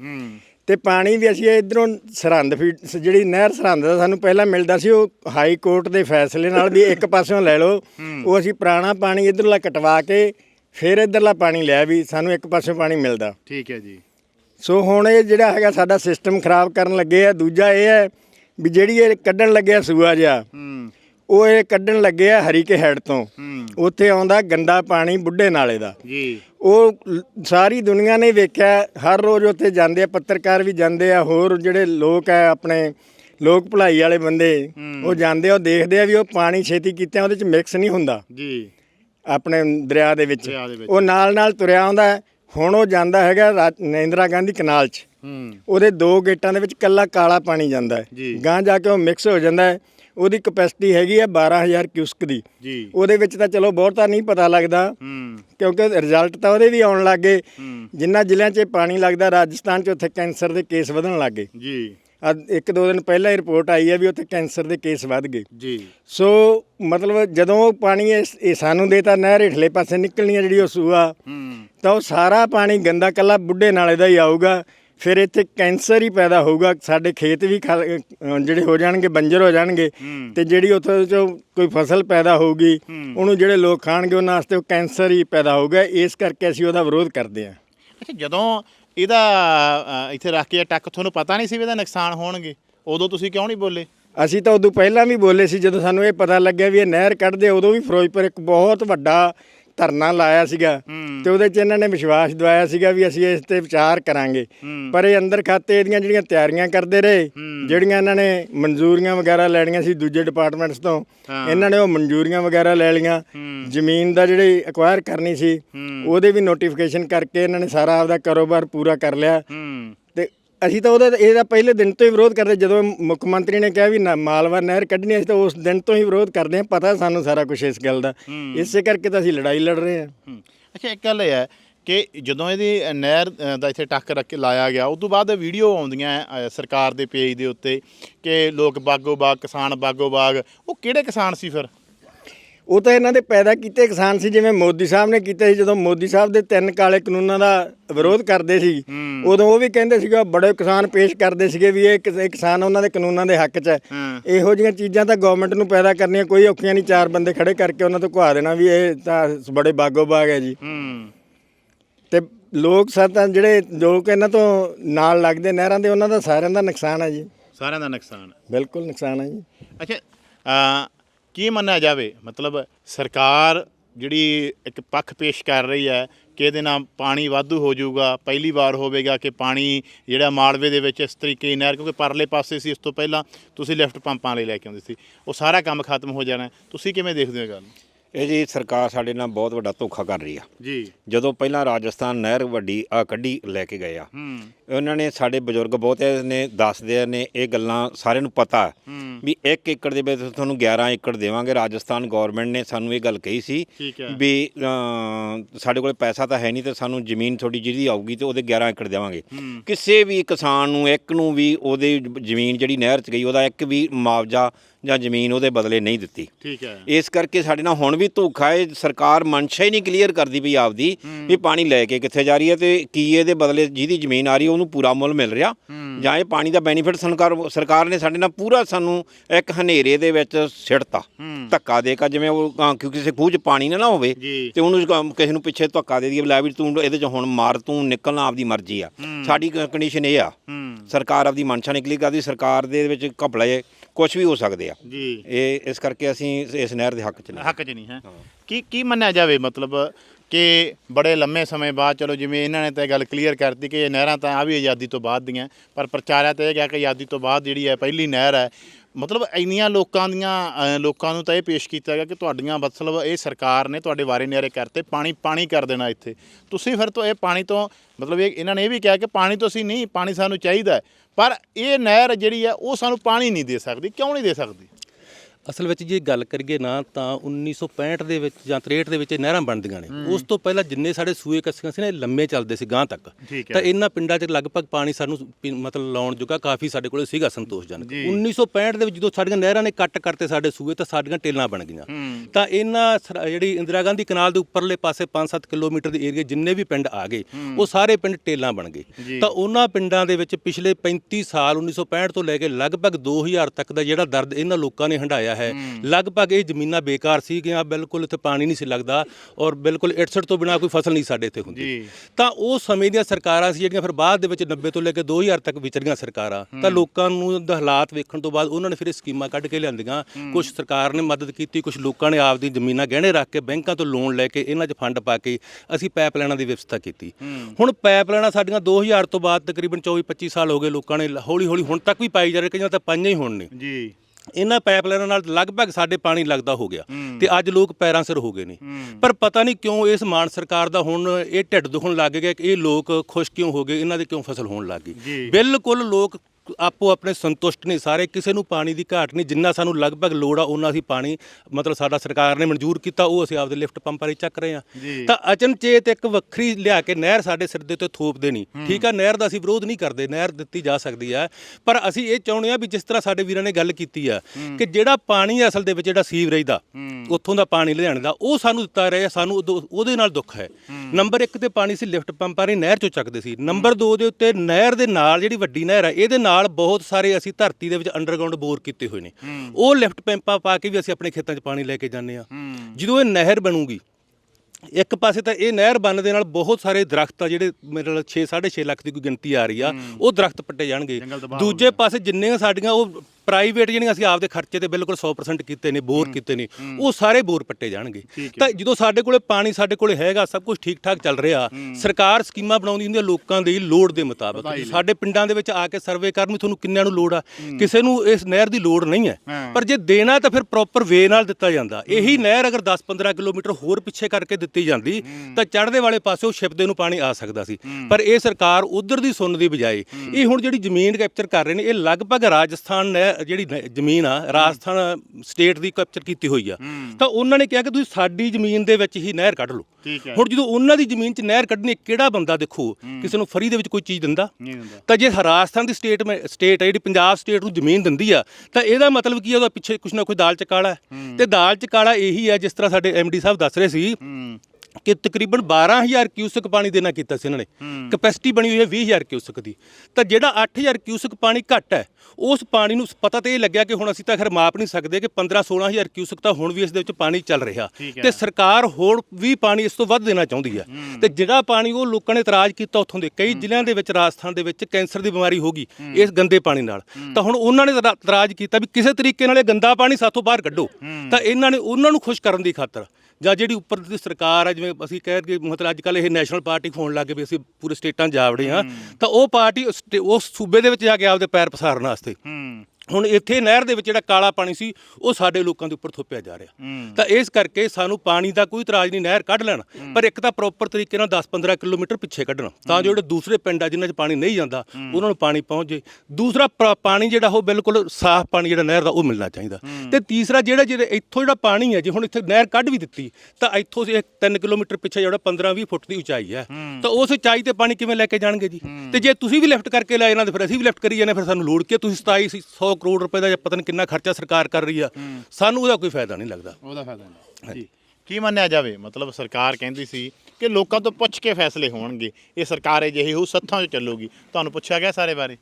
ਤੇ ਪਾਣੀ ਵੀ ਅਸੀਂ ਇਧਰੋਂ ਸਰਹੰਦ ਫੀਡ ਜਿਹੜੀ ਨਹਿਰ ਸਰਹੰਦ ਦਾ ਸਾਨੂੰ ਪਹਿਲਾਂ ਮਿਲਦਾ ਸੀ ਉਹ ਹਾਈ ਕੋਰਟ ਦੇ ਫੈਸਲੇ ਨਾਲ ਵੀ ਇੱਕ ਪਾਸਿਓਂ ਲੈ ਲਓ। ਉਹ ਅਸੀਂ ਪੁਰਾਣਾ ਪਾਣੀ ਇਧਰਲਾ ਕਟਵਾ ਕੇ ਫਿਰ ਇਧਰਲਾ ਪਾਣੀ ਲਿਆ ਵੀ ਸਾਨੂੰ ਇੱਕ ਪਾਸਿਓਂ ਪਾਣੀ ਮਿਲਦਾ। ਠੀਕ ਹੈ ਜੀ। ਸੋ ਹੁਣ ਇਹ ਜਿਹੜਾ ਹੈਗਾ ਸਾਡਾ ਸਿਸਟਮ ਖਰਾਬ ਕਰਨ ਲੱਗੇ ਆ। ਦੂਜਾ ਇਹ ਹੈ ਵੀ ਜਿਹੜੀ ਇਹ ਕੱਢਣ ਲੱਗਿਆ ਸੂਆ ਜਿਹਾ ਹੂੰ। ਉਹ ਇਹ ਕੱਢਣ ਲੱਗੇ ਆ ਹਰੀਕੇ ਹੈਡ ਤੋਂ। ਉੱਥੇ ਆਉਂਦਾ ਗੰਦਾ ਪਾਣੀ ਬੁੱਢੇ ਨਾਲੇ ਦਾ। ਜੀ। ਉਹ ਸਾਰੀ ਦੁਨੀਆ ਨੇ ਵੇਖਿਆ ਹਰ ਰੋਜ਼ ਉੱਥੇ ਜਾਂਦੇ ਆ ਪੱਤਰਕਾਰ ਵੀ ਜਾਂਦੇ ਆ ਹੋਰ ਜਿਹੜੇ ਲੋਕ ਆ ਆਪਣੇ ਲੋਕ ਭਲਾਈ ਵਾਲੇ ਬੰਦੇ ਉਹ ਜਾਂਦੇ ਆ ਉਹ ਦੇਖਦੇ ਆ ਵੀ ਉਹ ਪਾਣੀ ਛੇਤੀ ਕੀਤਿਆਂ ਉਹਦੇ ਚ ਮਿਕਸ ਨਹੀਂ ਹੁੰਦਾ। ਜੀ। ਆਪਣੇ ਦਰਿਆ ਦੇ ਵਿੱਚ। ਉਹ ਨਾਲ ਨਾਲ ਤੁਰਿਆ ਆਉਂਦਾ। ਹੁਣ ਉਹ ਜਾਂਦਾ ਹੈਗਾ ਰਾ- ਇੰਦਰਾ ਗਾਂਧੀ ਕਨਾਲ 'ਚ। ਉਹਦੇ ਦੋ ਗੇਟਾਂ ਦੇ ਵਿੱਚ ਕੱਲਾ ਕਾਲਾ ਪਾਣੀ ਜਾਂਦਾ ਹੈ। ਗਾਂ ਜਾ ਕੇ ਉਹ ਮਿਕਸ ਹੋ ਜਾਂਦਾ ਹੈ। ਉਹਦੀ ਕਪੈਸਿਟੀ ਹੈਗੀ ਹੈ 12000 ਕਿਊਸਕ ਦੀ। ਜੀ। ਉਹਦੇ ਵਿੱਚ ਤਾਂ ਚਲੋ ਬਹੁਤਾ ਨਹੀਂ ਪਤਾ ਲੱਗਦਾ। ਕਿਉਂਕਿ ਰਿਜ਼ਲਟ ਤਾਂ ਉਹਦੇ ਵੀ ਆਉਣ ਲੱਗੇ ਜਿੰਨਾ ਜ਼ਿਲ੍ਹਿਆਂ 'ਚ ਪਾਣੀ ਲੱਗਦਾ ਰਾਜਸਥਾਨ 'ਚ ਉੱਥੇ ਕੈਂਸਰ ਦੇ ਕੇਸ ਵਧਣ ਲੱਗੇ ਜੀ। ਆ ਇੱਕ ਦੋ ਦਿਨ ਪਹਿਲਾਂ ਹੀ ਰਿਪੋਰਟ ਆਈ ਹੈ ਵੀ ਉੱਥੇ ਕੈਂਸਰ ਦੇ ਕੇਸ ਵੱਧ ਗਏ। ਜੀ। ਸੋ ਮਤਲਬ ਜਦੋਂ ਉਹ ਪਾਣੀ ਇਹ ਸਾਨੂੰ ਦੇਤਾ ਨਹਿਰ ਹੇਠਲੇ ਪਾਸੇ ਨਿਕਲਣੀ ਹੈ ਜਿਹੜੀ ਉਹ ਸੂਆ ਤਾਂ ਉਹ ਸਾਰਾ ਪਾਣੀ ਗੰਦਾ ਕੱਲਾ ਬੁੱਢੇ ਨਾਲੇ ਦਾ ਹੀ ਆਊਗਾ। ਫਿਰ ਇੱਥੇ ਕੈਂਸਰ ਹੀ ਪੈਦਾ ਹੋਊਗਾ ਸਾਡੇ ਖੇਤ ਵੀ ਖਲ- ਅਹ ਜਿਹੜੇ ਹੋ ਜਾਣਗੇ ਬੰਜਰ ਹੋ ਜਾਣਗੇ ਤੇ ਜਿਹੜੀ ਉੱਥੇ ਚੋਂ ਕੋਈ ਫਸਲ ਪੈਦਾ ਹੋਊਗੀ ਉਹਨੂੰ ਜਿਹੜੇ ਲੋਕ ਖਾਣਗੇ ਉਹਨਾਂ ਵਾਸਤੇ ਉਹ ਕੈਂਸਰ ਹੀ ਪੈਦਾ ਹੋਊਗਾ ਇਸ ਕਰਕੇ ਅਸੀਂ ਉਹਦਾ ਵਿਰੋਧ ਕਰਦੇ ਹਾਂ। ਅੱਛਾ ਜਦੋਂ ਇਹਦਾ ਅ, ਇੱਥੇ ਰੱਖ ਕੇ ਟੱਕ ਤੁਹਾਨੂੰ ਪਤਾ ਨਹੀਂ ਸੀ ਵੀ ਇਹਦਾ ਨੁਕਸਾਨ ਹੋਣਗੇ? ਉਦੋਂ ਤੁਸੀਂ ਕਿਉਂ ਨਹੀਂ ਬੋਲੇ? ਅਸੀਂ ਤਾਂ ਉਦੋਂ ਪਹਿਲਾਂ ਵੀ ਬੋਲੇ ਸੀ ਜਦੋਂ ਸਾਨੂੰ ਇਹ ਪਤਾ ਲੱਗਿਆ ਵੀ ਇਹ ਨਹਿਰ ਕੱਢਦੇ ਉਦੋਂ ਵੀ ਫਿਰੋਜ਼ਪੁਰ ਇੱਕ ਬਹੁਤ ਵੱਡਾ ਧਰਨਾ ਲਾਇਆ ਸੀਗਾ ਤੇ ਉਹਦੇ 'ਚ ਇਹਨਾਂ ਨੇ ਵਿਸ਼ਵਾਸ ਦਿਵਾਇਆ ਸੀਗਾ ਵੀ ਅਸੀਂ ਇਸ ਤੇ ਵਿਚਾਰ ਕਰਾਂਗੇ। ਪਰ ਇਹ ਅੰਦਰ ਖਾਤੇ ਇਹਦੀਆਂ ਜਿਹੜੀਆਂ ਤਿਆਰੀਆਂ ਕਰਦੇ ਰਹੇ ਜਿਹੜੀਆਂ ਇਹਨਾਂ ਨੇ ਮਨਜ਼ੂਰੀਆਂ ਵਗੈਰਾ ਲੈਣੀਆਂ ਸੀ ਦੂਜੇ ਡਿਪਾਰਟਮੈਂਟਸ ਤੋਂ ਇਹਨਾਂ ਨੇ ਉਹ ਮਨਜ਼ੂਰੀਆਂ ਵਗੈਰਾ ਲੈ ਲਈਆਂ। ਜ਼ਮੀਨ ਦਾ ਜਿਹੜੀ ਐਕਵਾਇਰ ਕਰਨੀ ਸੀ ਉਹਦੇ ਵੀ ਨੋਟੀਫਿਕੇਸ਼ਨ ਕਰਕੇ ਇਹਨਾਂ ਨੇ ਸਾਰਾ ਆਪਦਾ ਕਾਰੋਬਾਰ ਪੂਰਾ ਕਰ ਲਿਆ। ਤੇ ਅਸੀਂ ਤਾਂ ਉਹਦਾ ਇਹਦਾ ਪਹਿਲੇ ਦਿਨ ਤੋਂ ਹੀ ਵਿਰੋਧ ਕਰਦੇ ਜਦੋਂ ਮੁੱਖ ਮੰਤਰੀ ਨੇ ਕਿਹਾ ਵੀ ਮਾਲਵਾ ਨਹਿਰ ਕੱਢਣੀ ਅਸੀਂ ਤਾਂ ਉਸ ਦਿਨ ਤੋਂ ਹੀ ਵਿਰੋਧ ਕਰਦੇ ਹਾਂ ਪਤਾ ਸਾਨੂੰ ਸਾਰਾ ਕੁਝ ਇਸ ਗੱਲ ਦਾ। ਇਸੇ ਕਰਕੇ ਤਾਂ ਅਸੀਂ ਲੜਾਈ ਲੜ ਰਹੇ ਹੂੰ। ਅੱਛਾ ਇੱਕ ਗੱਲ ਇਹ ਹੈ ਕਿ ਜਦੋਂ ਇਹਦੀ ਨਹਿਰ ਦਾ ਇੱਥੇ ਟੱਕ ਰੱਖ ਕੇ ਲਾਇਆ ਗਿਆ ਉਸ ਤੋਂ ਬਾਅਦ ਵੀਡੀਓ ਆਉਂਦੀਆਂ ਸਰਕਾਰ ਦੇ ਪੇਜ ਦੇ ਉੱਤੇ ਕਿ ਲੋਕ ਬਾਗੋ ਬਾਗ ਕਿਸਾਨ ਬਾਗੋ ਬਾਗ ਉਹ ਕਿਹੜੇ ਕਿਸਾਨ ਸੀ ਫਿਰ? ਉਹ ਤਾਂ ਇਹਨਾਂ ਦੇ ਪੈਦਾ ਕੀਤੇ ਕਿਸਾਨ ਸੀ ਜਿਵੇਂ ਮੋਦੀ ਸਾਹਿਬ ਨੇ ਕੀਤੇ ਸੀ ਜਦੋਂ ਮੋਦੀ ਸਾਹਿਬ ਦੇ ਤਿੰਨ ਕਾਲੇ ਕਾਨੂੰਨਾਂ ਦਾ ਵਿਰੋਧ ਕਰਦੇ ਸੀ ਉਦੋਂ ਉਹ ਵੀ ਕਹਿੰਦੇ ਸੀਗੇ ਬੜੇ ਕਿਸਾਨ ਪੇਸ਼ ਕਰਦੇ ਸੀਗੇ ਵੀ ਇਹ ਕਿਸ- ਕਿਸਾਨ ਉਹਨਾਂ ਦੇ ਕਾਨੂੰਨਾਂ ਦੇ ਹੱਕ 'ਚ ਹੈ। ਇਹੋ ਜਿਹੀਆਂ ਚੀਜ਼ਾਂ ਤਾਂ ਗਵਰਨਮੈਂਟ ਨੂੰ ਪੈਦਾ ਕਰਨੀਆਂ ਕੋਈ ਔਖੀਆਂ ਨਹੀਂ ਚਾਰ ਬੰਦੇ ਖੜੇ ਕਰਕੇ ਉਹਨਾਂ ਤੋਂ ਘਵਾ ਦੇਣਾ ਵੀ ਇਹ ਤਾਂ ਬੜੇ ਬਾਗੋ ਬਾਗ ਹੈ ਜੀ। ਤੇ ਲੋਕ ਤਾਂ ਜਿਹੜੇ ਲੋਕ ਇਹਨਾਂ ਤੋਂ ਨਾਲ ਲੱਗਦੇ ਨਹਿਰਾਂ ਦੇ ਉਹਨਾਂ ਦਾ ਸਾਰਿਆਂ ਦਾ ਨੁਕਸਾਨ ਹੈ ਜੀ। ਸਾਰਿਆਂ ਦਾ ਨੁਕਸਾਨ। ਬਿਲਕੁਲ ਨੁਕਸਾਨ ਹੈ ਜੀ। ਅੱਛਾ ਕੀ ਮੰਨਿਆ ਜਾਵੇ? ਮਤਲਬ ਸਰਕਾਰ ਜਿਹੜੀ ਇੱਕ ਪੱਖ ਪੇਸ਼ ਕਰ ਰਹੀ ਹੈ ਕਿ ਇਹਦੇ ਨਾਲ ਪਾਣੀ ਵਾਧੂ ਹੋ ਜਾਊਗਾ, ਪਹਿਲੀ ਵਾਰ ਹੋਵੇਗਾ ਕਿ ਪਾਣੀ ਜਿਹੜਾ ਮਾਲਵੇ ਦੇ ਵਿੱਚ ਇਸ ਤਰੀਕੇ ਦੀ ਨਹਿਰ, ਕਿਉਂਕਿ ਪਰਲੇ ਪਾਸੇ ਸੀ, ਇਸ ਤੋਂ ਪਹਿਲਾਂ ਤੁਸੀਂ ਲਿਫਟ ਪੰਪਾਂ ਲਈ ਲੈ ਕੇ ਆਉਂਦੇ ਸੀ। ਉਹ ਸਾਰਾ ਕੰਮ ਖਤਮ ਹੋ ਜਾਣਾ ਤੁਸੀਂ ਕਿਵੇਂ ਦੇਖਦੇ ਹੋ ਗੱਲ? ਨੂੰ? ਇਹ ਜੀ ਸਰਕਾਰ ਸਾਡੇ ਨਾਲ ਬਹੁਤ ਵੱਡਾ ਧੋਖਾ ਕਰ ਰਹੀ ਆ। ਜੀ। ਜਦੋਂ ਪਹਿਲਾਂ ਰਾਜਸਥਾਨ ਨਹਿਰ ਵੱਡੀ ਆ ਕੱਢੀ ਲੈ ਕੇ ਗਏ ਆ। ਹੂੰ। ਉਹਨਾਂ ਨੇ ਸਾਡੇ ਬਜ਼ੁਰਗ ਬਹੁਤੇ ਨੇ ਦੱਸਦੇ ਨੇ ਇਹ ਗੱਲਾਂ ਸਾਰਿਆਂ ਨੂੰ ਪਤਾ। ਵੀ 1 ਏਕੜ ਦੇ ਵਿੱਚ ਤੁਹਾਨੂੰ 11 ਏਕੜ ਦੇਵਾਂਗੇ। ਰਾਜਸਥਾਨ ਗਵਰਨਮੈਂਟ ਨੇ ਸਾਨੂੰ ਇਹ ਗੱਲ ਕਹੀ ਸੀ। ਵੀ ਸਾਡੇ ਕੋਲ ਪੈਸਾ ਤਾਂ ਹੈ ਨਹੀਂ ਤੇ ਸਾਨੂੰ ਜ਼ਮੀਨ ਥੋੜੀ ਜਿਹੀ ਆਊਗੀ ਤੇ ਉਹਦੇ 11 ਏਕੜ ਦੇਵਾਂਗੇ। ਕਿਸੇ ਵੀ ਕਿਸਾਨ ਨੂੰ ਇੱਕ ਨੂੰ ਵੀ ਉਹਦੀ ਜ਼ਮੀਨ ਜਿਹੜੀ ਨਹਿਰ 'ਚ ਗਈ ਉਹਦਾ ਇੱਕ ਵੀ ਮੁਆਵਜ਼ਾ ਜਾਂ ਜ਼ਮੀਨ ਉਹਦੇ ਬਦਲੇ ਨਹੀਂ ਦਿੱਤੀ। ਠੀਕ ਹੈ। ਇਸ ਕਰਕੇ ਸਾਡੇ ਨਾਲ ਹੁਣ ਵੀ ਧੋਖਾ ਹੈ ਸਰਕਾਰ ਮਨਸ਼ਾ ਹੀ ਨਹੀਂ ਕਲੀਅਰ ਕਰਦੀ ਵੀ ਆਪਦੀ ਵੀ ਪਾਣੀ ਲੈ ਕੇ ਕਿੱਥੇ ਜਾ ਰਹੀ ਹੈ ਤੇ ਕੀ ਇਹਦੇ ਬਦਲੇ ਜਿਹਦੀ ਜ਼ਮੀਨ ਆ ਰਹੀ ਉਹਨੂੰ ਪੂਰਾ ਮੁੱਲ ਮਿਲ ਰਿਹਾ। ਜਾਂ ਇਹ ਪਾਣੀ ਦਾ ਬੈਨੀਫਿਟ ਸਰਕਾਰ ਸਰਕਾਰ ਨੇ ਸਾਡੇ ਨਾਲ ਪੂਰਾ ਸਾਨੂੰ ਇੱਕ ਹਨੇਰੇ ਦੇ ਵਿੱਚ ਸਿੱਟਤਾ। ਧੱਕਾ ਦੇ ਕੇ ਜਿਵੇਂ ਉਹ ਕਿਉਂਕਿ ਕਿਸੇ ਖੂਹ 'ਚ ਪਾਣੀ ਨਾ ਨਾ ਹੋਵੇ। ਤੇ ਉਹਨੂੰ ਕਿਸੇ ਨੂੰ ਪਿੱਛੇ ਧੱਕਾ ਦੇ ਦਈਏ ਵੀ ਲੈ ਵੀ ਤੂੰ ਇਹਦੇ 'ਚ ਹੁਣ ਮਾਰ ਤੂੰ ਨਿਕਲਣਾ ਆਪਦੀ ਮਰਜ਼ੀ ਆ। ਸਾਡੀ ਕੰਡੀਸ਼ਨ ਇਹ ਆ। ਸਰਕਾਰ ਆਪਦੀ ਮਨਸ਼ਾ ਨਿਕਲੀ ਕਰਦੀ ਸਰਕਾਰ ਦੇ ਵਿੱਚ ਘਪਲੇ ਕੁਝ ਵੀ ਹੋ ਸਕਦੇ ਆ। ਜੀ। ਇਹ ਇਸ ਕਰਕੇ ਅਸੀਂ ਇਸ- ਇਸ ਨਹਿਰ ਦੇ ਹੱਕ 'ਚ ਨਹੀਂ। ਹੱਕ 'ਚ ਨਹੀਂ ਹੈ। ਕੀ ਕੀ ਮੰਨਿਆ ਜਾਵੇ ਮਤਲਬ ਕਿ ਬੜੇ ਲੰਮੇ ਸਮੇਂ ਬਾਅਦ ਚਲੋ ਜਿਵੇਂ ਇਹਨਾਂ ਨੇ ਤਾਂ ਇਹ ਗੱਲ ਕਲੀਅਰ ਕਰਤੀ ਕਿ ਇਹ ਨਹਿਰਾਂ ਤਾਂ ਆ ਵੀ ਆਜ਼ਾਦੀ ਤੋਂ ਬਾਅਦ ਦੀਆਂ ਪਰ ਪ੍ਰਚਾਰਿਆ ਤਾਂ ਇਹ ਗਿਆ ਕਿ ਆਜ਼ਾਦੀ ਤੋਂ ਬਾਅਦ ਜਿਹੜੀ ਹੈ ਪਹਿਲੀ ਨਹਿਰ ਹੈ ਮਤਲਬ ਇੰਨੀਆਂ ਲੋਕਾਂ ਦੀਆਂ ਅ, ਲੋਕਾਂ ਨੂੰ ਤਾਂ ਇਹ ਪੇਸ਼ ਕੀਤਾ ਗਿਆ ਕਿ ਤੁਹਾਡੀਆਂ ਮਤਲਬ ਇਹ ਸਰਕਾਰ ਨੇ ਤੁਹਾਡੇ ਵਾਰੇ ਨਿਆਰੇ ਕਰਤੇ ਪਾਣੀ ਪਾਣੀ ਕਰ ਦੇਣਾ ਇੱਥੇ ਤੁਸੀਂ ਫਿਰ ਤੋਂ ਇਹ ਪਾਣੀ ਤੋਂ ਮਤਲਬ ਇਹ ਇਹਨਾਂ ਨੇ ਇਹ ਵੀ ਕਿਹਾ ਕਿ ਪਾਣੀ ਤੋਂ ਅਸੀਂ ਨਹੀਂ ਪਾਣੀ ਸਾਨੂੰ ਚਾਹੀਦਾ ਹੈ। ਪਰ ਇਹ ਨਹਿਰ ਜਿਹੜੀ ਹੈ ਉਹ ਸਾਨੂੰ ਪਾਣੀ ਨਹੀਂ ਦੇ ਸਕਦੀ ਕਿਉਂ ਨਹੀਂ ਦੇ ਸਕਦੀ ਅਸਲ ਵਿੱਚ ਜੇ ਗੱਲ ਕਰੀਏ ਨਾ ਤਾਂ 1965 ਦੇ ਵਿੱਚ ਜਾਂ 63 ਦੇ ਵਿੱਚ ਇਹ ਨਹਿਰਾਂ ਬਣਦੀਆਂ ਨੇ। ਉਸ ਤੋਂ ਪਹਿਲਾਂ ਜਿੰਨੇ ਸਾਡੇ ਸੂਏ ਕੱਸੀਆਂ ਸੀ ਨਾ ਇਹ ਲੰਮੇ ਚੱਲਦੇ ਸੀ ਗਾਂ ਤੱਕ। ਤਾਂ ਇਹਨਾਂ ਪਿੰਡਾਂ 'ਚ ਲਗਭਗ ਪਾਣੀ ਸਾਨੂੰ ਪੀ- ਮਤਲਬ ਲਾਉਣ ਜੋਗਾ ਕਾਫੀ ਸਾਡੇ ਕੋਲ ਸੀਗਾ ਸੰਤੋਸ਼ਜਨਕ। 1965 ਦੇ ਵਿੱਚ ਜਦੋਂ ਸਾਡੀਆਂ ਨਹਿਰਾਂ ਨੇ ਕੱਟ ਕਰਤੇ ਸਾਡੇ ਸੂਏ ਤਾਂ ਸਾਡੀਆਂ ਟੇਲਾਂ ਬਣ ਗਈਆਂ। ਤਾਂ ਇਹਨਾਂ ਸਰ- ਜਿਹੜੀ ਇੰਦਰਾ ਗਾਂਧੀ ਕਨਾਲ ਦੇ ਉੱਪਰਲੇ ਪਾਸੇ 5-7 ਕਿਲੋਮੀਟਰ ਦੇ ਏਰੀਆ ਜਿੰਨੇ ਵੀ ਪਿੰਡ ਆ ਗਏ ਉਹ ਸਾਰੇ ਪਿੰਡ ਟੇਲਾਂ ਬਣ ਗਏ। ਤਾਂ ਉਹਨਾਂ ਪਿੰਡਾਂ ਦੇ ਵਿੱਚ ਪਿਛਲੇ 35 ਸਾਲ 1965 ਤੋਂ ਲੈ ਕੇ ਲਗਭਗ 2000 ਤੱਕ ਦਾ ਜਿਹੜਾ ਦਰਦ ਇਹਨਾਂ ਲੋਕਾਂ ਨੇ ਹੰਢਾਇਆ ਹੈ। ਲਗਭਗ ਇਹ ਜ਼ਮੀਨਾਂ ਬੇਕਾਰ ਸੀਗੀਆਂ ਬਿਲਕੁਲ ਇੱਥੇ ਪਾਣੀ ਨਹੀਂ ਸੀ ਲੱਗਦਾ ਔਰ ਬਿਲਕੁਲ 68 ਤੋਂ ਬਿਨਾ ਕੋਈ ਫਸਲ ਨਹੀਂ ਸਾਡੇ ਇੱਥੇ ਹੁੰਦੀ। ਤਾਂ ਉਹ ਸਮੇਂ ਦੀਆਂ ਸਰਕਾਰਾਂ ਸੀ ਜਿਹੜੀਆਂ ਫਿਰ ਬਾਅਦ ਦੇ ਵਿੱਚ 90 ਤੋਂ ਲੈ ਕੇ 2000 ਤੱਕ ਵਿਚਰੀਆਂ ਸਰਕਾਰਾਂ। ਤਾਂ ਲੋਕਾਂ ਨੂੰ ਦਾ ਹਾਲਾਤ ਵੇਖਣ ਤੋਂ ਬਾਅਦ ਉਹਨਾਂ ਨੇ ਫਿਰ ਸਕੀਮਾਂ ਕੱਢ ਕੇ ਲਿਆਂਦੀਆਂ। ਕੁਝ ਸਰਕਾਰ ਨੇ ਮਦਦ ਕੀਤੀ ਕੁਝ ਲੋਕਾਂ ਨੇ ਆਪਦੀ ਜ਼ਮੀਨਾਂ ਗਹਿਣੇ ਰੱਖ ਕੇ ਬੈਂਕਾਂ ਤੋਂ ਲੋਨ ਲੈ ਕੇ ਇਹਨਾਂ 'ਚ ਫੰਡ ਪਾ ਕੇ ਅਸੀਂ ਪਾਈਪਲਾਈਨਾਂ ਦੀ ਵਿਵਸਥਾ ਕੀਤੀ। ਹੁਣ ਪਾਈਪਲਾਈਨਾਂ ਸਾਡੀਆਂ 2000 ਤੋਂ ਬਾਅਦ ਤਕਰੀਬਨ 24 25 ਸਾਲ ਹੋ ਗਏ ਲੋਕਾਂ ਨੇ ਹੌਲੀ ਹੌਲੀ ਹੁਣ ਤੱਕ ਵੀ ਪਾਈ ਜਾ ਰਹੇ ਕਈਆਂ ਤਾਂ ਪਾਈਆਂ ਹੀ ਹੁਣ ਨੇ। ਜੀ। ਇਹਨਾਂ ਪਾਈਪਲਾਈਨਾਂ ਨਾਲ ਲਗਭਗ ਸਾਡੇ ਪਾਣੀ ਲੱਗਦਾ ਹੋ ਗਿਆ ਤੇ ਅੱਜ ਲੋਕ ਪੈਰਾਂ ਸਿਰ ਹੋ ਗਏ ਨੇ। ਪਰ ਪਤਾ ਨਹੀਂ ਕਿਉਂ ਇਸ ਮਾਨ ਸਰਕਾਰ ਦਾ ਹੁਣ ਇਹ ਢਿੱਡ ਦੁਖਣ ਲੱਗ ਗਿਆ ਕਿ ਇਹ ਲੋਕ ਖੁਸ਼ ਕਿਉਂ ਹੋ ਗਏ ਇਹਨਾਂ ਦੇ ਕਿਉਂ ਫਸਲ ਹੋਣ ਲੱਗ ਗਈ। ਬਿਲਕੁਲ ਲੋਕ ਆਪੋ ਆਪਣੇ ਸੰਤੁਸ਼ਟ ਨੇ ਸਾਰੇ ਕਿਸੇ ਨੂੰ ਪਾਣੀ ਦੀ ਘਾਟ ਨਹੀਂ ਜਿੰਨਾ ਸਾਨੂੰ ਲਗਭਗ ਲੋੜ ਆ ਉਹਨਾਂ ਅਸੀਂ ਪਾਣੀ ਮਤਲਬ ਸਾਡਾ ਸਰਕਾਰ ਨੇ ਮਨਜ਼ੂਰ ਕੀਤਾ ਉਹ ਅਸੀਂ ਆਪਦੇ ਲਿਫਟ ਪੰਪਾਂ 'ਤੇ ਚੱਕ ਰਹੇ ਆ ਤਾਂ ਅਚਨਚੇਤ ਇੱਕ ਵੱਖਰੀ ਲਿਆ ਕੇ ਨਹਿਰ ਸਾਡੇ ਸਿਰ ਦੇ ਉੱਤੇ ਥੋਪ ਦੇਣੀ ਠੀਕ ਆ ਨਹਿਰ ਦਾ ਅਸੀਂ ਵਿਰੋਧ ਨਹੀਂ ਕਰਦੇ ਨਹਿਰ ਦਿੱਤੀ ਜਾ ਸਕਦੀ ਆ। ਪਰ ਅਸੀਂ ਇਹ ਚਾਹੁੰਦੇ ਆ ਵੀ ਜਿਸ ਤਰ੍ਹਾਂ ਸਾਡੇ ਵੀਰਾਂ ਨੇ ਗੱਲ ਕੀਤੀ ਆ ਕਿ ਜਿਹੜਾ ਪਾਣੀ ਅਸਲ ਦੇ ਵਿੱਚ ਜਿਹੜਾ ਸੀਵਰੇਜ ਦਾ ਉੱਥੋਂ ਦਾ ਪਾਣੀ ਲੁਧਿਆਣੇ ਦਾ ਉਹ ਸਾਨੂੰ ਦਿੱਤਾ ਰਿਹਾ ਸਾਨੂੰ ਉਹਦੇ ਨਾਲ ਦੁੱਖ ਹੈ। ਨੰਬਰ 1 ਤੇ ਪਾਣੀ ਸੀ ਲਿਫਟ ਪੰਪਾਂ ਰਾਹੀਂ ਨਹਿਰ ਚੋਂ ਚੱਕਦੇ ਸੀ। ਨੰਬਰ 2 ਦੇ ਉੱਤੇ ਨਹਿਰ ਦੇ ਨਾਲ ਜਿਹੜੀ ਵੱਡੀ ਨਹਿਰ ਹੈ ਇਹਦੇ ਨਾਲ ਬਹੁਤ ਸਾਰੇ ਅਸੀਂ ਧਰਤੀ ਦੇ ਵਿੱਚ ਅੰਡਰਗਰਾਉਂਡ ਬੋਰ ਕੀਤੇ ਹੋਏ ਨੇ। ਉਹ ਲਿਫਟ ਪੰਪਾਂ ਪਾ ਕੇ ਵੀ ਅਸੀਂ ਆਪਣੇ ਖੇਤਾਂ 'ਚ ਪਾਣੀ ਲੈ ਕੇ ਜਾਂਦੇ ਆ ਜਦੋਂ ਇਹ ਨਹਿਰ ਬਣੂਗੀ ਇੱਕ ਪਾਸੇ ਤਾਂ ਇਹ ਨਹਿਰ ਬੰਨ ਦੇ ਨਾਲ ਬਹੁਤ ਸਾਰੇ ਦਰਖਤ ਆ ਜਿਹੜੇ ਮੇਰੇ ਨਾਲ 6 6.5 ਲੱਖ ਦੀ ਕੋਈ ਗਿਣਤੀ ਆ ਰਹੀ ਆ ਉਹ ਦਰਖਤ ਪੱਟੇ ਜਾਣਗੇ। ਦੂਜੇ ਪਾਸੇ ਜਿੰਨੀਆਂ ਸਾਡੀਆਂ ਉਹ ਪ੍ਰਾਈਵੇਟ ਜਿਹੜੀਆਂ ਅਸੀਂ ਆਪਦੇ ਖਰਚੇ ਤੇ ਬਿਲਕੁਲ 100% ਕੀਤੇ ਨੇ ਬੋਰ ਕੀਤੇ ਨੇ ਉਹ ਸਾਰੇ ਬੋਰ ਪੱਟੇ ਜਾਣਗੇ। ਤਾਂ ਜਦੋਂ ਸਾਡੇ ਕੋਲੇ ਪਾਣੀ ਸਾਡੇ ਕੋਲੇ ਹੈਗਾ ਸਭ ਕੁਝ ਠੀਕ ਠਾਕ ਚੱਲ ਰਿਹਾ ਸਰਕਾਰ ਸਕੀਮਾਂ ਬਣਾਉਂਦੀ ਹੁੰਦੀ ਹੈ ਲੋਕਾਂ ਦੀ ਲੋੜ ਦੇ ਮੁਤਾਬਕ। ਸਾਡੇ ਪਿੰਡਾਂ ਦੇ ਵਿੱਚ ਆ ਕੇ ਸਰਵੇ ਕਰਨ ਨੂੰ ਤੁਹਾਨੂੰ ਕਿੰਨਿਆਂ ਨੂੰ ਲੋੜ ਆ? ਕਿਸੇ ਨੂੰ ਇਸ ਨਹਿਰ ਦੀ ਲੋੜ ਨਹੀਂ ਹੈ। ਪਰ ਜੇ ਦੇਣਾ ਤਾਂ ਫਿਰ ਪ੍ਰੋਪਰ ਵੇ ਨਾਲ ਦਿੱਤਾ ਜਾਂਦਾ। ਇਹੀ ਨਹਿਰ ਅਗਰ 10-15 ਕਿਲੋਮੀਟਰ ਹੋਰ ਪਿੱਛੇ ਕਰਕੇ ਦਿੱਤੀ ਜਾਂਦੀ ਤਾਂ ਚੜ੍ਹਦੇ ਵਾਲੇ ਪਾਸੇ ਉਹ ਸ਼ਿਪਦੇ ਨੂੰ ਪਾਣੀ ਆ ਸਕਦਾ ਸੀ। ਪਰ ਇਹ ਸਰਕਾਰ ਉਧਰ ਦੀ ਸੁਣਨ ਦੀ ਬਜਾਏ ਇਹ ਹੁਣ ਜਿਹੜੀ ਜ਼ਮੀਨ ਕੈਪਚਰ ਕਰ ਰਹੇ ਨੇ ਇਹ ਲਗਭਗ ਰਾਜਸਥਾਨ ਨਹਿਰ ਜਿਹੜੀ ਨ- ਜ਼ਮੀਨ ਆ ਰਾਜਸਥਾਨ ਸਟੇਟ ਦੀ ਕੈਪਚਰ ਕੀਤੀ ਹੋਈ ਆ। ਤਾਂ ਉਹਨਾਂ ਨੇ ਕਿਹਾ ਕਿ ਤੁਸੀਂ ਸਾਡੀ ਜ਼ਮੀਨ ਦੇ ਵਿੱਚ ਹੀ ਨਹਿਰ ਕੱਢ ਲਓ। ਠੀਕ ਹੈ। ਹੁਣ ਜਦੋਂ ਉਹਨਾਂ ਦੀ ਜ਼ਮੀਨ 'ਚ ਨਹਿਰ ਕੱਢਣੀ ਕਿਹੜਾ ਬੰਦਾ ਦੇਖੋ? ਕਿਸੇ ਨੂੰ ਫਰੀ ਦੇ ਵਿੱਚ ਕੋਈ ਚੀਜ਼ ਦਿੰਦਾ? ਨਹੀਂ ਦਿੰਦਾ। ਤਾਂ ਜੇ ਰਾਜਸਥਾਨ ਦੀ ਸਟੇਟ ਸਟੇਟ ਹੈ ਜਿਹੜੀ ਪੰਜਾਬ ਸਟੇਟ ਨੂੰ ਜ਼ਮੀਨ ਦਿੰਦੀ ਆ ਤਾਂ ਇਹਦਾ ਮਤਲਬ ਕੀ ਹੈ ਉਹਦਾ ਪਿੱਛੇ ਕੁਛ ਨਾ ਕੋਈ ਦਾਲ ਚ ਕਾਲਾ ਹੈ। ਤੇ ਦਾਲ ਚ ਕਾਲਾ ਇਹੀ ਹੈ ਜਿਸ ਤਰ੍ਹਾਂ ਸਾਡੇ ਐਮਡੀ ਸਾਹਿਬ ਦੱਸ ਰਹੇ ਸੀ। ਕਿ ਤਕਰੀਬਨ 12000 ਕਿਊਸਕ ਪਾਣੀ ਦੇਣਾ ਕੀਤਾ ਸੀ ਇਹਨਾਂ ਨੇ। ਕਪੈਸਿਟੀ ਬਣੀ ਹੋਈ ਹੈ 20000 ਕਿਊਸਕ ਦੀ। ਤਾਂ ਜਿਹੜਾ 8000 ਕਿਊਸਕ ਪਾਣੀ ਘੱਟ ਹੈ ਉਸ ਪਾਣੀ ਨੂੰ ਪਤਾ ਤੇ ਇਹ ਲੱਗਿਆ ਕਿ ਹੁਣ ਅਸੀਂ ਤਾਂ ਖੈਰ ਮਾਪ ਨਹੀਂ ਸਕਦੇ ਕਿ 15 16000 ਕਿਊਸਕ ਤਾਂ ਹੁਣ ਵੀ ਇਸ ਦੇ ਵਿੱਚ ਪਾਣੀ ਚੱਲ ਰਿਹਾ। ਤੇ ਸਰਕਾਰ ਹੋਰ ਵੀ ਪਾਣੀ ਇਸ ਤੋਂ ਵੱਧ ਦੇਣਾ ਚਾਹੁੰਦੀ ਹੈ। ਤੇ ਜਿਹੜਾ ਪਾਣੀ ਉਹ ਲੋਕਾਂ ਨੇ ਇਤਰਾਜ਼ ਕੀਤਾ ਉੱਥੋਂ ਦੇ ਕਈ ਜ਼ਿਲ੍ਹਿਆਂ ਦੇ ਵਿੱਚ ਰਾਜਸਥਾਨ ਦੇ ਵਿੱਚ ਕੈਂਸਰ ਦੀ ਬਿਮਾਰੀ ਹੋ ਗਈ ਇਸ ਗੰਦੇ ਪਾਣੀ ਨਾਲ। ਤਾਂ ਹੁਣ ਉਹਨਾਂ ਨੇ ਇਤਰਾ- ਇਤਰਾਜ਼ ਕੀਤਾ ਵੀ ਕਿਸੇ ਤਰੀਕੇ ਨਾਲ ਇਹ ਗੰਦਾ ਪਾਣੀ ਸਾਥੋਂ ਬਾਹਰ ਕੱਢੋ। ਤਾਂ ਇਹਨਾਂ ਨੇ ਉਹਨਾਂ ਨੂੰ ਖੁਸ਼ ਕਰਨ ਦੀ ਖਾਤਰ ਜਾਂ ਜਿਹੜੀ ਉੱਪਰ ਦੀ ਸਰਕਾਰ ਆ ਜਿਵੇਂ ਅਸੀਂ ਕਹਿ ਕੇ ਮਤਲਬ ਅੱਜ ਕੱਲ ਇਹ ਨੈਸ਼ਨਲ ਪਾਰਟੀ ਹੋਣ ਲੱਗ ਗਏ ਵੀ ਅਸੀਂ ਪੂਰੇ ਸਟੇਟਾਂ ਜਾ ਵੜੇ ਆ ਤਾਂ ਉਹ ਪਾਰਟੀ ਉਸ ਸਟੇ- ਉਸ ਸੂਬੇ ਦੇ ਵਿੱਚ ਜਾ ਕੇ ਆਪਦੇ ਪੈਰ ਪਸਾਰਨ ਵਾਸਤੇ। ਹੁਣ ਇੱਥੇ ਨਹਿਰ ਦੇ ਵਿੱਚ ਜਿਹੜਾ ਕਾਲਾ ਪਾਣੀ ਸੀ ਉਹ ਸਾਡੇ ਲੋਕਾਂ ਦੇ ਉੱਪਰ ਥੋਪਿਆ ਜਾ ਰਿਹਾ। ਤਾਂ ਇਸ ਕਰਕੇ ਸਾਨੂੰ ਪਾਣੀ ਦਾ ਕੋਈ ਇਤਰਾਜ਼ ਨਹੀਂ ਨਹਿਰ ਕੱਢ ਲੈਣ। ਪਰ ਇੱਕ ਤਾਂ ਪ੍ਰੋਪਰ ਤਰੀਕੇ ਨਾਲ 10-15 ਕਿਲੋਮੀਟਰ ਪਿੱਛੇ ਕੱਢਣਾ। ਤਾਂ ਜੋ ਜਿਹੜੇ ਦੂਸਰੇ ਪਿੰਡ ਆ ਜਿਨ੍ਹਾਂ 'ਚ ਪਾਣੀ ਨਹੀਂ ਜਾਂਦਾ ਉਹਨਾਂ ਨੂੰ ਪਾਣੀ ਪਹੁੰਚ ਜੇ। ਦੂਸਰਾ ਪਾਣੀ ਜਿਹੜਾ ਉਹ ਬਿਲਕੁਲ ਸਾਫ਼ ਪਾਣੀ ਜਿਹੜਾ ਨਹਿਰ ਦਾ ਉਹ ਮਿਲਣਾ ਚਾਹੀਦਾ। ਤੇ ਤੀਸਰਾ ਜਿਹੜਾ ਜਿਹੜੇ ਇੱਥੋਂ ਜਿਹੜਾ ਪਾਣੀ ਹੈ ਜੇ ਹੁਣ ਇੱਥੇ ਨਹਿਰ ਕੱਢ ਵੀ ਦਿੱਤੀ ਤਾਂ ਇੱਥੋਂ ਸੇ 3 ਕਿਲੋਮੀਟਰ ਪਿੱਛੇ ਜਿਹੜਾ 15-20 ਫੁੱਟ ਦੀ ਉਚਾਈ ਹੈ। ਤਾਂ ਉਸ ਉਚਾਈ ਤੇ ਪਾਣੀ ਕਿਵੇਂ ਲੈ ਕੇ ਜਾਣਗੇ ਜੀ? ਤੇ ਜੇ ਤੁਸੀਂ ਵੀ ਲਿਫਟ ਕਰਕੇ ਲੈ ਜਾਣਾ ਤੇ ਫਿਰ ਅਸੀਂ ਵੀ ਲਿਫਟ ਕਰੀ ਜਾਂਦੇ ਫਿਰ ਸਾਨੂੰ ਲੋੜ ਕੀ? ਤੁਸੀਂ 27 100 ਕਰੋੜ ਰੁਪਏ ਦਾ ਜਾਂ ਪਤਾ ਨਹੀਂ ਕਿੰਨਾ ਖਰਚਾ ਸਰਕਾਰ ਕਰ ਰਹੀ ਆ ਸਾਨੂੰ ਉਹਦਾ ਕੋਈ ਫਾਇਦਾ ਨਹੀਂ ਲੱਗਦਾ। ਉਹਦਾ ਫਾਇਦਾ ਨਹੀਂ। ਜੀ। ਕੀ ਮੰਨਿਆ ਜਾਵੇ? ਮਤਲਬ ਸਰਕਾਰ ਕਹਿੰਦੀ ਸੀ ਕਿ ਲੋਕਾਂ ਤੋਂ ਪੁੱਛ ਕੇ ਫੈਸਲੇ ਹੋਣਗੇ। ਇਹ ਸਰਕਾਰ ਅਜਿਹੀ ਹੋ ਸੱਥਾਂ 'ਚ ਚੱਲੂਗੀ। ਤੁਹਾਨੂੰ ਪੁੱਛਿਆ ਗਿਆ ਸਾਰੇ ਬਾਰੇ?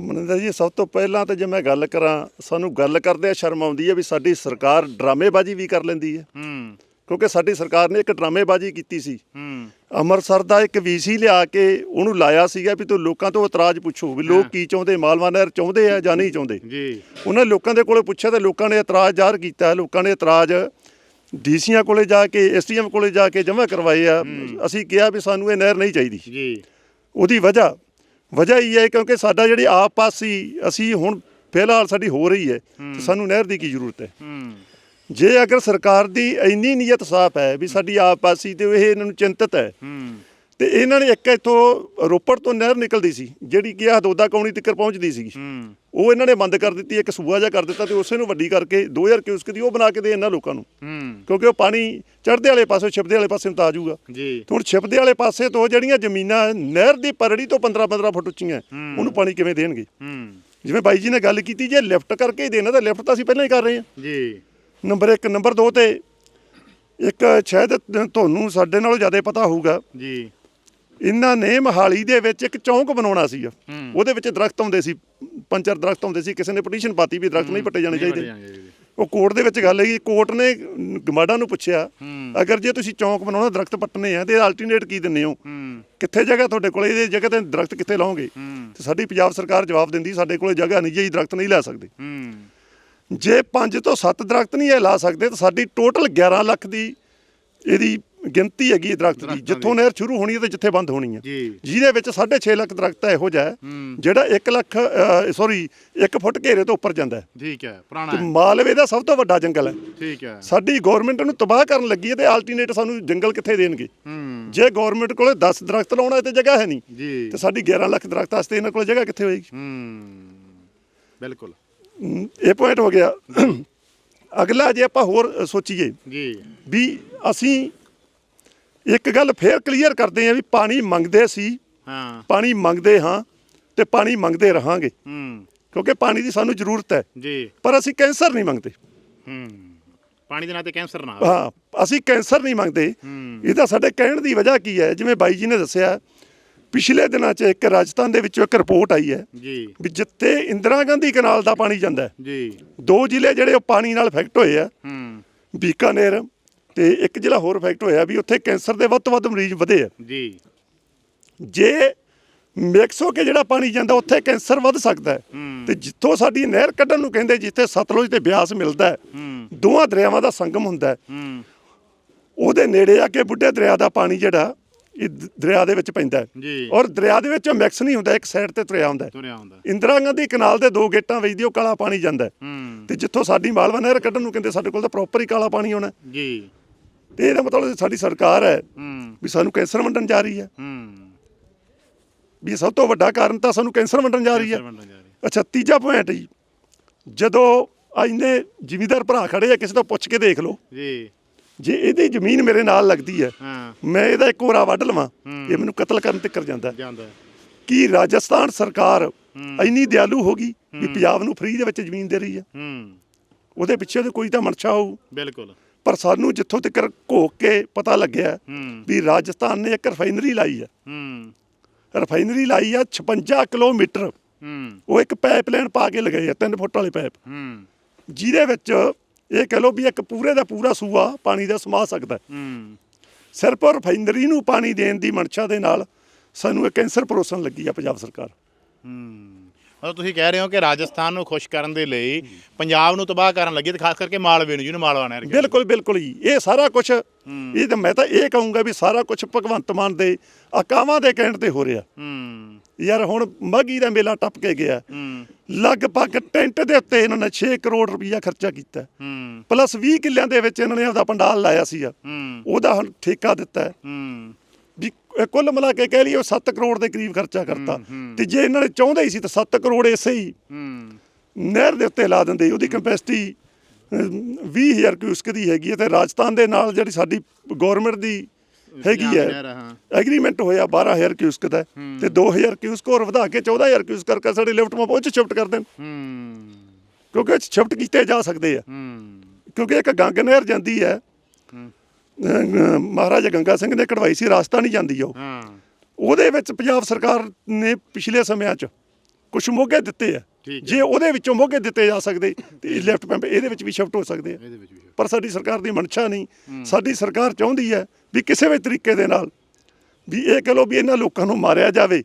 ਮਨਿੰਦਰ ਜੀ ਸਭ ਤੋਂ ਪਹਿਲਾਂ ਤਾਂ ਜੇ ਮੈਂ ਗੱਲ ਕਰਾਂ ਸਾਨੂੰ ਗੱਲ ਕਰਦੇ ਆ ਸ਼ਰਮ ਆਉਂਦੀ ਹੈ ਵੀ ਸਾਡੀ ਸਰਕਾਰ ਡਰਾਮੇਬਾਜ਼ੀ ਵੀ ਕਰ ਲੈਂਦੀ ਹੈ। ਹੂੰ। ਕਿਉਂਕਿ ਸਾਡੀ ਸਰਕਾਰ ਨੇ ਇੱਕ ਡਰਾਮੇਬਾਜ਼ੀ ਕੀਤੀ ਸੀ। ਅੰਮ੍ਰਿਤਸਰ ਦਾ ਇੱਕ ਵੀਸੀ ਲਿਆ ਕੇ ਉਹਨੂੰ ਲਾਇਆ ਸੀਗਾ ਵੀ ਤੂੰ ਲੋਕਾਂ ਤੋਂ ਇਤਰਾਜ਼ ਪੁੱਛੋ ਵੀ ਲੋਕ ਕੀ ਚਾਹੁੰਦੇ ਮਾਲਵਾ ਨਹਿਰ ਚਾਹੁੰਦੇ ਆ ਜਾਂ ਨਹੀਂ ਚਾਹੁੰਦੇ? ਜੀ। ਉਹਨਾਂ ਲੋਕਾਂ ਦੇ ਕੋਲੇ ਪੁੱਛਿਆ ਤੇ ਲੋਕਾਂ ਨੇ ਇਤਰਾਜ਼ ਜ਼ਾਹਰ ਕੀਤਾ ਲੋਕਾਂ ਨੇ ਇਤਰਾਜ਼ ਡੀਸੀਆਂ ਕੋਲੇ ਜਾ ਕੇ ਐਸਟੀਐਮ ਕੋਲੇ ਜਾ ਕੇ ਜਮ੍ਹਾਂ ਕਰਵਾਏ ਆ। ਅਸੀਂ ਕਿਹਾ ਵੀ ਸਾਨੂੰ ਇਹ ਨਹਿਰ ਨਹੀਂ ਚਾਹੀਦੀ। ਜੀ। ਉਹਦੀ ਵਜ੍ਹਾ ਵਜ੍ਹਾ ਇਹ ਹੈ ਕਿਉਂਕਿ ਸਾਡਾ ਜਿਹੜੀ ਆਪ ਪਾਸ ਅਸੀਂ ਹੁਣ ਫਿਲਹਾਲ ਸਾਡੀ ਹੋ ਰਹੀ ਹੈ। ਸਾਨੂੰ ਨਹਿਰ ਦੀ ਕੀ ਜ਼ਰੂਰਤ ਹੈ? ਹੂੰ। ਜੇ ਅਗਰ ਸਰਕਾਰ ਦੀ ਇੰਨੀ ਨੀਅਤ ਸਾਫ਼ ਹੈ ਵੀ ਸਾਡੀ ਆਪ ਪਾਸੀ ਤੇ ਇਹ ਇਹਨਾਂ ਨੂੰ ਚਿੰਤਤ ਹੈ ਤੇ ਇਹਨਾਂ ਨੇ ਇੱਕ ਇੱਥੋਂ ਰੋਪੜ ਤੋਂ ਨਹਿਰ ਨਿਕਲਦੀ ਸੀ ਜਿਹੜੀ ਕਿ ਆ ਦੋਦਾ ਕੌਣੀ ਤੱਕ ਪਹੁੰਚਦੀ ਸੀ। ਉਹ ਇਹਨਾਂ ਨੇ ਬੰਦ ਕਰ ਦਿੱਤੀ ਇੱਕ ਸੂਆ ਜਿਹਾ ਕਰ ਦਿੱਤਾ ਤੇ ਉਸੇ ਨੂੰ ਵੱਡੀ ਕਰਕੇ 2000 ਕਿਊਸਕ ਦੀ ਉਹ ਬਣਾ ਕੇ ਦੇ ਇਹਨਾਂ ਲੋਕਾਂ ਨੂੰ। ਕਿਉਂਕਿ ਉਹ ਪਾਣੀ ਚੜ੍ਹਦੇ ਵਾਲੇ ਪਾਸੇ ਛਿਪਦੇ ਵਾਲੇ ਪਾਸੇ ਨੂੰ ਤਾਂ ਆ ਜਾਊਗਾ। ਜੀ। ਹੁਣ ਛਿਪਦੇ ਵਾਲੇ ਪਾਸੇ ਤੋਂ ਜਿਹੜੀਆਂ ਜ਼ਮੀਨਾਂ ਨਹਿਰ ਦੀ ਪਰੜੀ ਤੋਂ 15-15 ਫੁੱਟ ਉੱਚੀਆਂ ਉਹਨੂੰ ਪਾਣੀ ਕਿਵੇਂ ਦੇਣਗੇ? ਜਿਵੇਂ ਬਾਈ ਜੀ ਨੇ ਗੱਲ ਕੀਤੀ ਜੇ ਲਿਫਟ ਕਰਕੇ ਹੀ ਦੇਣਾ ਤਾਂ ਲਿਫਟ ਤਾਂ ਅਸੀਂ ਪਹਿਲਾਂ ਹੀ ਕਰ ਰਹੇ ਹਾਂ। ਜੀ। ਨੰਬਰ 1 ਨੰਬਰ 2 ਤੇ ਇੱਕ ਸ਼ਾਇਦ ਤੁਹਾਨੂੰ ਸਾਡੇ ਨਾਲੋਂ ਜ਼ਿਆਦਾ ਪਤਾ ਹੋਊਗਾ। ਜੀ। ਇਹਨਾਂ ਨੇ ਮਹਾਲੀ ਦੇ ਵਿੱਚ ਇੱਕ ਚੌਂਕ ਬਣਾਉਣਾ ਸੀ। ਉਹਦੇ ਵਿੱਚ ਦਰਖਤ ਆਉਂਦੇ ਸੀ ਪੰਚਰ ਦਰਖਤ ਆਉਂਦੇ ਸੀ ਕਿਸੇ ਨੇ ਪਟੀਸ਼ਨ ਪਾਤੀ ਵੀ ਦਰਖਤ ਨਹੀਂ ਪੱਟੇ ਜਾਣੇ ਚਾਹੀਦੇ। ਉਹ ਕੋਰਟ ਦੇ ਵਿੱਚ ਗੱਲ ਹੈਗੀ ਕੋਰਟ ਨੇ ਗਮਾਡਾ ਨੂੰ ਪੁੱਛਿਆ ਅਗਰ ਜੇ ਤੁਸੀਂ ਚੌਂਕ ਬਣਾਉਣਾ ਦਰਖਤ ਪੱਟਣੇ ਆ ਤੇ ਅਲਟਰਨੇਟ ਕੀ ਦਿੰਦੇ ਹੋ? ਕਿੱਥੇ ਜਗ੍ਹਾ ਤੁਹਾਡੇ ਕੋਲੇ ਇਹਦੇ ਜਗ੍ਹਾ ਤੇ ਦਰਖਤ ਕਿੱਥੇ ਲਾਓਗੇ? ਤੇ ਸਾਡੀ ਪੰਜਾਬ ਸਰਕਾਰ ਜਵਾਬ ਦਿੰਦੀ ਸਾਡੇ ਕੋਲੇ ਜਗ੍ਹਾ ਨਹੀਂ ਜੀ ਦਰਖਤ ਨਹੀਂ ਲਾ ਸਕਦੇ। ਜੇ 5 ਤੋਂ 7 ਦਰਖਤ ਨਹੀਂ ਇਹ ਲਾ ਸਕਦੇ ਤਾਂ ਸਾਡੀ ਟੋਟਲ 11 ਲੱਖ ਦੀ ਇਹਦੀ ਗਿਣਤੀ ਹੈਗੀ ਦਰਖਤ ਦੀ। ਜਿੱਥੋਂ ਨਹਿਰ ਸ਼ੁਰੂ ਹੋਣੀ ਹੈ ਤੇ ਜਿੱਥੇ ਬੰਦ ਹੋਣੀ ਹੈ। ਜਿਹਦੇ ਵਿੱਚ 6.5 ਲੱਖ ਦਰਖਤ ਹੈ ਇਹੋ ਜਿਹਾ ਜਿਹੜਾ 1 ਲੱਖ ਸੌਰੀ 1 ਫੁੱਟ ਘੇਰੇ ਤੋਂ ਉੱਪਰ ਜਾਂਦਾ ਹੈ। ਠੀਕ ਹੈ ਪੁਰਾਣਾ ਹੈ। ਮਾਲਵੇ ਦਾ ਸਭ ਤੋਂ ਵੱਡਾ ਜੰਗਲ ਹੈ। ਠੀਕ ਹੈ। ਸਾਡੀ ਗਵਰਨਮੈਂਟ ਨੂੰ ਤਬਾਹ ਕਰਨ ਲੱਗੀ ਹੈ ਤੇ ਆਲਟਰਨੇਟ ਸਾਨੂੰ ਜੰਗਲ ਕਿੱਥੇ ਦੇਣਗੇ? ਜੇ ਗਵਰਨਮੈਂਟ ਕੋਲੇ 10 ਦਰਖਤ ਲਾਉਣਾ ਤੇ ਜਗ੍ਹਾ ਹੈ ਨਹੀਂ। ਤੇ ਸਾਡੀ 11 ਲੱਖ ਦਰਖਤ ਵਾਸਤੇ ਇਹਨਾਂ ਕੋਲ ਜਗ੍ਹਾ ਕਿੱਥੇ ਹੋਏਗੀ? ਹੂੰ। ਬਿਲਕੁਲ। ਇਹ ਪੁਆਇੰਟ ਹੋ ਗਿਆ। ਅਗਲਾ ਜੇ ਆਪਾਂ ਹੋਰ ਸੋਚੀਏ ਜੀ। ਵੀ ਅਸੀਂ ਇੱਕ ਗੱਲ ਫੇਰ ਕਲੀਅਰ ਕਰਦੇ ਹਾਂ ਵੀ ਪਾਣੀ ਮੰਗਦੇ ਸੀ ਹਾਂ। ਪਾਣੀ ਮੰਗਦੇ ਹਾਂ ਤੇ ਪਾਣੀ ਮੰਗਦੇ ਰਹਾਂਗੇ। ਹੂੰ। ਕਿਉਂਕਿ ਪਾਣੀ ਦੀ ਸਾਨੂੰ ਜ਼ਰੂਰਤ ਹੈ। ਜੀ। ਪਰ ਅਸੀਂ ਕੈਂਸਰ ਨਹੀਂ ਮੰਗਦੇ। ਹੂੰ। ਪਾਣੀ ਦੇ ਨਾਂ ਤੇ ਕੈਂਸਰ ਨਾ। ਹਾਂ ਅਸੀਂ ਕੈਂਸਰ ਨਹੀਂ ਮੰਗਦੇ। ਇਹਦਾ ਸਾਡੇ ਕਹਿਣ ਦੀ ਵਜ੍ਹਾ ਕੀ ਹੈ? ਜਿਵੇਂ ਬਾਈ ਜੀ ਨੇ ਦੱਸਿਆ ਪਿਛਲੇ ਦਿਨਾਂ 'ਚ ਇੱਕ ਰਾਜਸਥਾਨ ਦੇ ਵਿੱਚੋਂ ਇੱਕ ਰਿਪੋਰਟ ਆਈ ਹੈ ਜੀ। ਵੀ ਜਿੱਥੇ ਇੰਦਰਾ ਗਾਂਧੀ ਕਨਾਲ ਦਾ ਪਾਣੀ ਜਾਂਦਾ ਹੈ। ਜੀ। ਦੋ ਜ਼ਿਲ੍ਹੇ ਜਿਹੜੇ ਉਹ ਪਾਣੀ ਨਾਲ ਇਫੈਕਟ ਹੋਏ ਆ। ਹੂੰ। ਬੀਕਾਨੇਰ ਤੇ ਇੱਕ ਜ਼ਿਲ੍ਹਾ ਹੋਰ ਇਫੈਕਟ ਹੋਇਆ ਵੀ ਉੱਥੇ ਕੈਂਸਰ ਦੇ ਵੱਧ ਤੋਂ ਵੱਧ ਮਰੀਜ਼ ਵਧੇ ਆ। ਜੀ। ਜੇ ਮਿਕਸ ਹੋ ਕੇ ਜਿਹੜਾ ਪਾਣੀ ਜਾਂਦਾ ਉੱਥੇ ਕੈਂਸਰ ਵੱਧ ਸਕਦਾ ਹੈ। ਤੇ ਜਿੱਥੋਂ ਸਾਡੀ ਨਹਿਰ ਕੱਢਣ ਨੂੰ ਕਹਿੰਦੇ ਜਿੱਥੇ ਸਤਲੁਜ ਤੇ ਬਿਆਸ ਮਿਲਦਾ ਹੈ ਹੂੰ। ਦੋਵਾਂ ਦਰਿਆਵਾਂ ਦਾ ਸੰਗਮ ਹੁੰਦਾ ਹੈ। ਹੂੰ। ਉਹਦੇ ਨੇੜੇ ਆ ਕੇ ਬੁੱਢੇ ਦਰਿਆ ਦਾ ਪਾਣੀ ਜਿਹੜਾ ਇਹ ਦਰਿਆ ਦੇ ਵਿੱਚ ਪੈਂਦਾ ਹੈ। ਜੀ। ਔਰ ਦਰਿਆ ਦੇ ਵਿੱਚ ਮਿਕਸ ਨਹੀਂ ਹੁੰਦਾ ਇੱਕ ਸਾਈਡ ਤੇ ਤੁਰਿਆ ਹੁੰਦਾ ਤੁਰਿਆ ਹੁੰਦਾ ਇੰਦਰਾ ਗਾਂਧੀ ਕਨਾਲ ਦੇ ਦੋ ਗੇਟਾਂ ਵਿੱਚ ਦੀ ਉਹ ਕਾਲਾ ਪਾਣੀ ਜਾਂਦਾ ਤੇ ਜਿੱਥੋਂ ਸਾਡੀ ਮਾਲਵਾ ਨਹਿਰ ਕੱਢਣ ਨੂੰ ਕਹਿੰਦੇ ਸਾਡੇ ਕੋਲ ਤਾਂ ਪ੍ਰੋਪਰ ਹੀ ਕਾਲਾ ਪਾਣੀ ਆਉਣਾ। ਜੀ। ਤੇ ਇਹਦਾ ਮਤਲਬ ਸਾਡੀ ਸਰਕਾਰ ਹੈ ਵੀ ਸਾਨੂੰ ਕੈਂਸਰ ਵੰਡਣ ਜਾ ਰਹੀ ਹੈ। ਹੂੰ। ਵੀ ਸਭ ਤੋਂ ਵੱਡਾ ਕਾਰਨ ਤਾਂ ਸਾਨੂੰ ਕੈਂਸਰ ਵੰਡਣ ਜਾ ਰਹੀ ਹੈ। ਅੱਛਾ ਤੀਜਾ ਪੁਆਇੰਟ ਜੀ। ਜਦੋਂ ਇੰਨੇ ਜ਼ਿਮੀਦਾਰ ਭਰਾ ਖੜੇ ਆ ਕਿਸੇ ਤੋਂ ਪੁੱਛ ਕੇ ਦੇਖ ਲਓ। ਜੀ। ਜੇ ਇਹਦੀ ਜ਼ਮੀਨ ਮੇਰੇ ਨਾਲ ਲੱਗਦੀ ਹੈ ਹਾਂ। ਮੈਂ ਇਹਦਾ ਇੱਕ ਹੋਰਾ ਵੱਢ ਲਵਾਂ ਇਹ ਮੈਨੂੰ ਕਤਲ ਕਰਨ ਤੱਕ ਜਾਂਦਾ ਹੈ। ਜਾਂਦਾ ਹੈ। ਕੀ ਰਾਜਸਥਾਨ ਸਰਕਾਰ ਇੰਨੀ ਦਿਆਲੂ ਹੋ ਗਈ ਵੀ ਪੰਜਾਬ ਨੂੰ ਫ੍ਰੀ ਦੇ ਵਿੱਚ ਜ਼ਮੀਨ ਦੇ ਰਹੀ ਹੈ? ਹੂੰ। ਉਹਦੇ ਪਿੱਛੇ ਤੇ ਕੋਈ ਤਾਂ ਮਨਸ਼ਾ ਹੋਊ। ਬਿਲਕੁਲ। ਪਰ ਸਾਨੂੰ ਜਿੱਥੋਂ ਤੱਕ ਘੋਕ ਕੇ ਪਤਾ ਲੱਗਿਆ ਹੂੰ। ਵੀ ਰਾਜਸਥਾਨ ਨੇ ਇੱਕ ਰਿਫਾਈਨਰੀ ਲਾਈ ਹੈ। ਹੂੰ। ਰਿਫਾਈਨਰੀ ਲਾਈ ਆ 56 ਕਿਲੋਮੀਟਰ। ਹੂੰ। ਉਹ ਇੱਕ ਪਾਈਪਲਾਈਨ ਪਾ ਕੇ ਲਗਾਏ ਆ 3 ਫੁੱਟ ਵਾਲੇ ਪਾਈਪ। ਹੂੰ। ਜਿਹਦੇ ਵਿੱਚ ਇਹ ਕਹ ਲਓ ਵੀ ਇੱਕ ਪੂਰੇ ਦਾ ਪੂਰਾ ਸੂਆ ਪਾਣੀ ਦਾ ਸਮਾ ਸਕਦਾ ਹੈ। ਸਿਰਫ ਰਿਫਾਈਨਰੀ ਨੂੰ ਪਾਣੀ ਦੇਣ ਦੀ ਮਨਸ਼ਾ ਦੇ ਨਾਲ ਸਾਨੂੰ ਇਹ ਕੈਂਸਰ ਪਰੋਸਣ ਲੱਗੀ ਆ ਪੰਜਾਬ ਸਰਕਾਰ। ਹੂੰ। ਮਤਲਬ ਤੁਸੀਂ ਕਹਿ ਰਹੇ ਹੋ ਕਿ ਰਾਜਸਥਾਨ ਨੂੰ ਖੁਸ਼ ਕਰਨ ਦੇ ਲਈ ਪੰਜਾਬ ਨੂੰ ਤਬਾਹ ਕਰਨ ਲੱਗੀ ਤੇ ਖਾਸ ਕਰਕੇ ਮਾਲਵੇ ਨੂੰ ਜਿਹਨੂੰ ਮਾਲਵਾ ਕਹਿੰਦੇ। ਬਿਲਕੁਲ ਬਿਲਕੁਲ ਜੀ। ਇਹ ਸਾਰਾ ਕੁਝ ਇਹ ਤਾਂ ਮੈਂ ਤਾਂ ਇਹ ਕਹੂੰਗਾ ਵੀ ਸਾਰਾ ਕੁਝ ਭਗਵੰਤ ਮਾਨ ਦੇ ਅਕਾਵਾਂ ਦੇ ਕਹਿਣ ਤੇ ਹੋ ਰਿਹਾ। ਹੂੰ। ਯਾਰ ਹੁਣ ਮਾਘੀ ਦਾ ਮੇਲਾ ਟੱਪ ਕੇ ਗਿਆ। ਲਗਭਗ ਟੈਂਟ ਦੇ ਉੱਤੇ ਇਹਨਾਂ ਨੇ 6 ਕਰੋੜ ਰੁਪਈਆ ਖਰਚਾ ਕੀਤਾ। ਪਲੱਸ 20 ਕਿੱਲਿਆਂ ਦੇ ਵਿੱਚ ਇਹਨਾਂ ਨੇ ਆਪਦਾ ਪੰਡਾਲ ਲਾਇਆ ਹੂੰ। ਉਹਦਾ ਹੁਣ ਠੇਕਾ ਦਿੱਤਾ ਵੀ ਕੁੱਲ ਮਿਲਾ ਕੇ ਕਹਿ ਲਈਏ 7 ਕਰੋੜ ਦੇ ਕਰੀਬ ਖਰਚਾ ਕਰਤਾ। ਤੇ ਜੇ ਇਹਨਾਂ ਨੇ ਚਾਹੁੰਦੇ ਹੀ ਸੀ ਤਾਂ 7 ਕਰੋੜ ਹੀ ਹੂੰ। ਨਹਿਰ ਦੇ ਉੱਤੇ ਲਾ ਦਿੰਦੇ। ਉਹਦੀ ਕੈਪੈਸਿਟੀ 20000 ਕਿਊਸਕ ਦੀ ਹੈਗੀ ਹੈ ਤੇ ਰਾਜਸਥਾਨ ਦੇ ਨਾਲ ਜਿਹੜੀ ਸਾਡੀ ਗਵਰਨਮੈਂਟ ਦੀ ਹੈਗੀ ਹੈ। ਐਗਰੀਮੈਂਟ ਹੋਇਆ 12000 ਕਿਊਸਕ ਦਾ। ਤੇ 2000 ਕਿਊਸਕ ਹੋਰ ਵਧਾ ਕੇ 14000 ਕਿਊਸਕ ਕਰਕੇ ਸਾਡੇ ਲਿਫਟ ਮਾ ਪਹੁੰਚ ਸ਼ਿਫਟ ਕਰ ਦੇਣ। ਹੂੰ। ਕਿਉਂਕਿ ਸ਼ਿਫਟ ਕੀਤੇ ਜਾ ਸਕਦੇ ਆ। ਕਿਉਂਕਿ ਇੱਕ ਗੰਗ ਨਹਿਰ ਜਾਂਦੀ ਹੈ। ਮਹਾਰਾਜਾ ਗੰਗਾ ਸਿੰਘ ਨੇ ਕਢਵਾਈ ਸੀ ਰਾਸਤਾ ਨਹੀਂ ਜਾਂਦੀ ਉਹ। ਉਹਦੇ ਵਿੱਚ ਪੰਜਾਬ ਸਰਕਾਰ ਨੇ ਪਿਛਲੇ ਸਮਿਆਂ 'ਚ ਕੁਝ ਮੋਗੇ ਦਿੱਤੇ ਆ। ਜੇ ਉਹਦੇ ਵਿੱਚੋਂ ਮੋਗੇ ਦਿੱਤੇ ਜਾ ਸਕਦੇ ਤੇ ਲੈਫਟ ਪੈਂਪ ਇਹਦੇ ਵਿੱਚ ਵੀ ਸ਼ਿਫਟ ਹੋ ਸਕਦੇ ਆ। ਪਰ ਸਾਡੀ ਸਰਕਾਰ ਦੀ ਮਨਸ਼ਾ ਨਹੀਂ। ਸਾਡੀ ਸਰਕਾਰ ਚਾਹੁੰਦੀ ਹੈ ਵੀ ਕਿਸੇ ਵੀ ਤਰੀਕੇ ਦੇ ਨਾਲ ਵੀ ਇਹ ਕਹ ਲੋ ਵੀ ਇਹਨਾਂ ਲੋਕਾਂ ਨੂੰ ਮਾਰਿਆ ਜਾਵੇ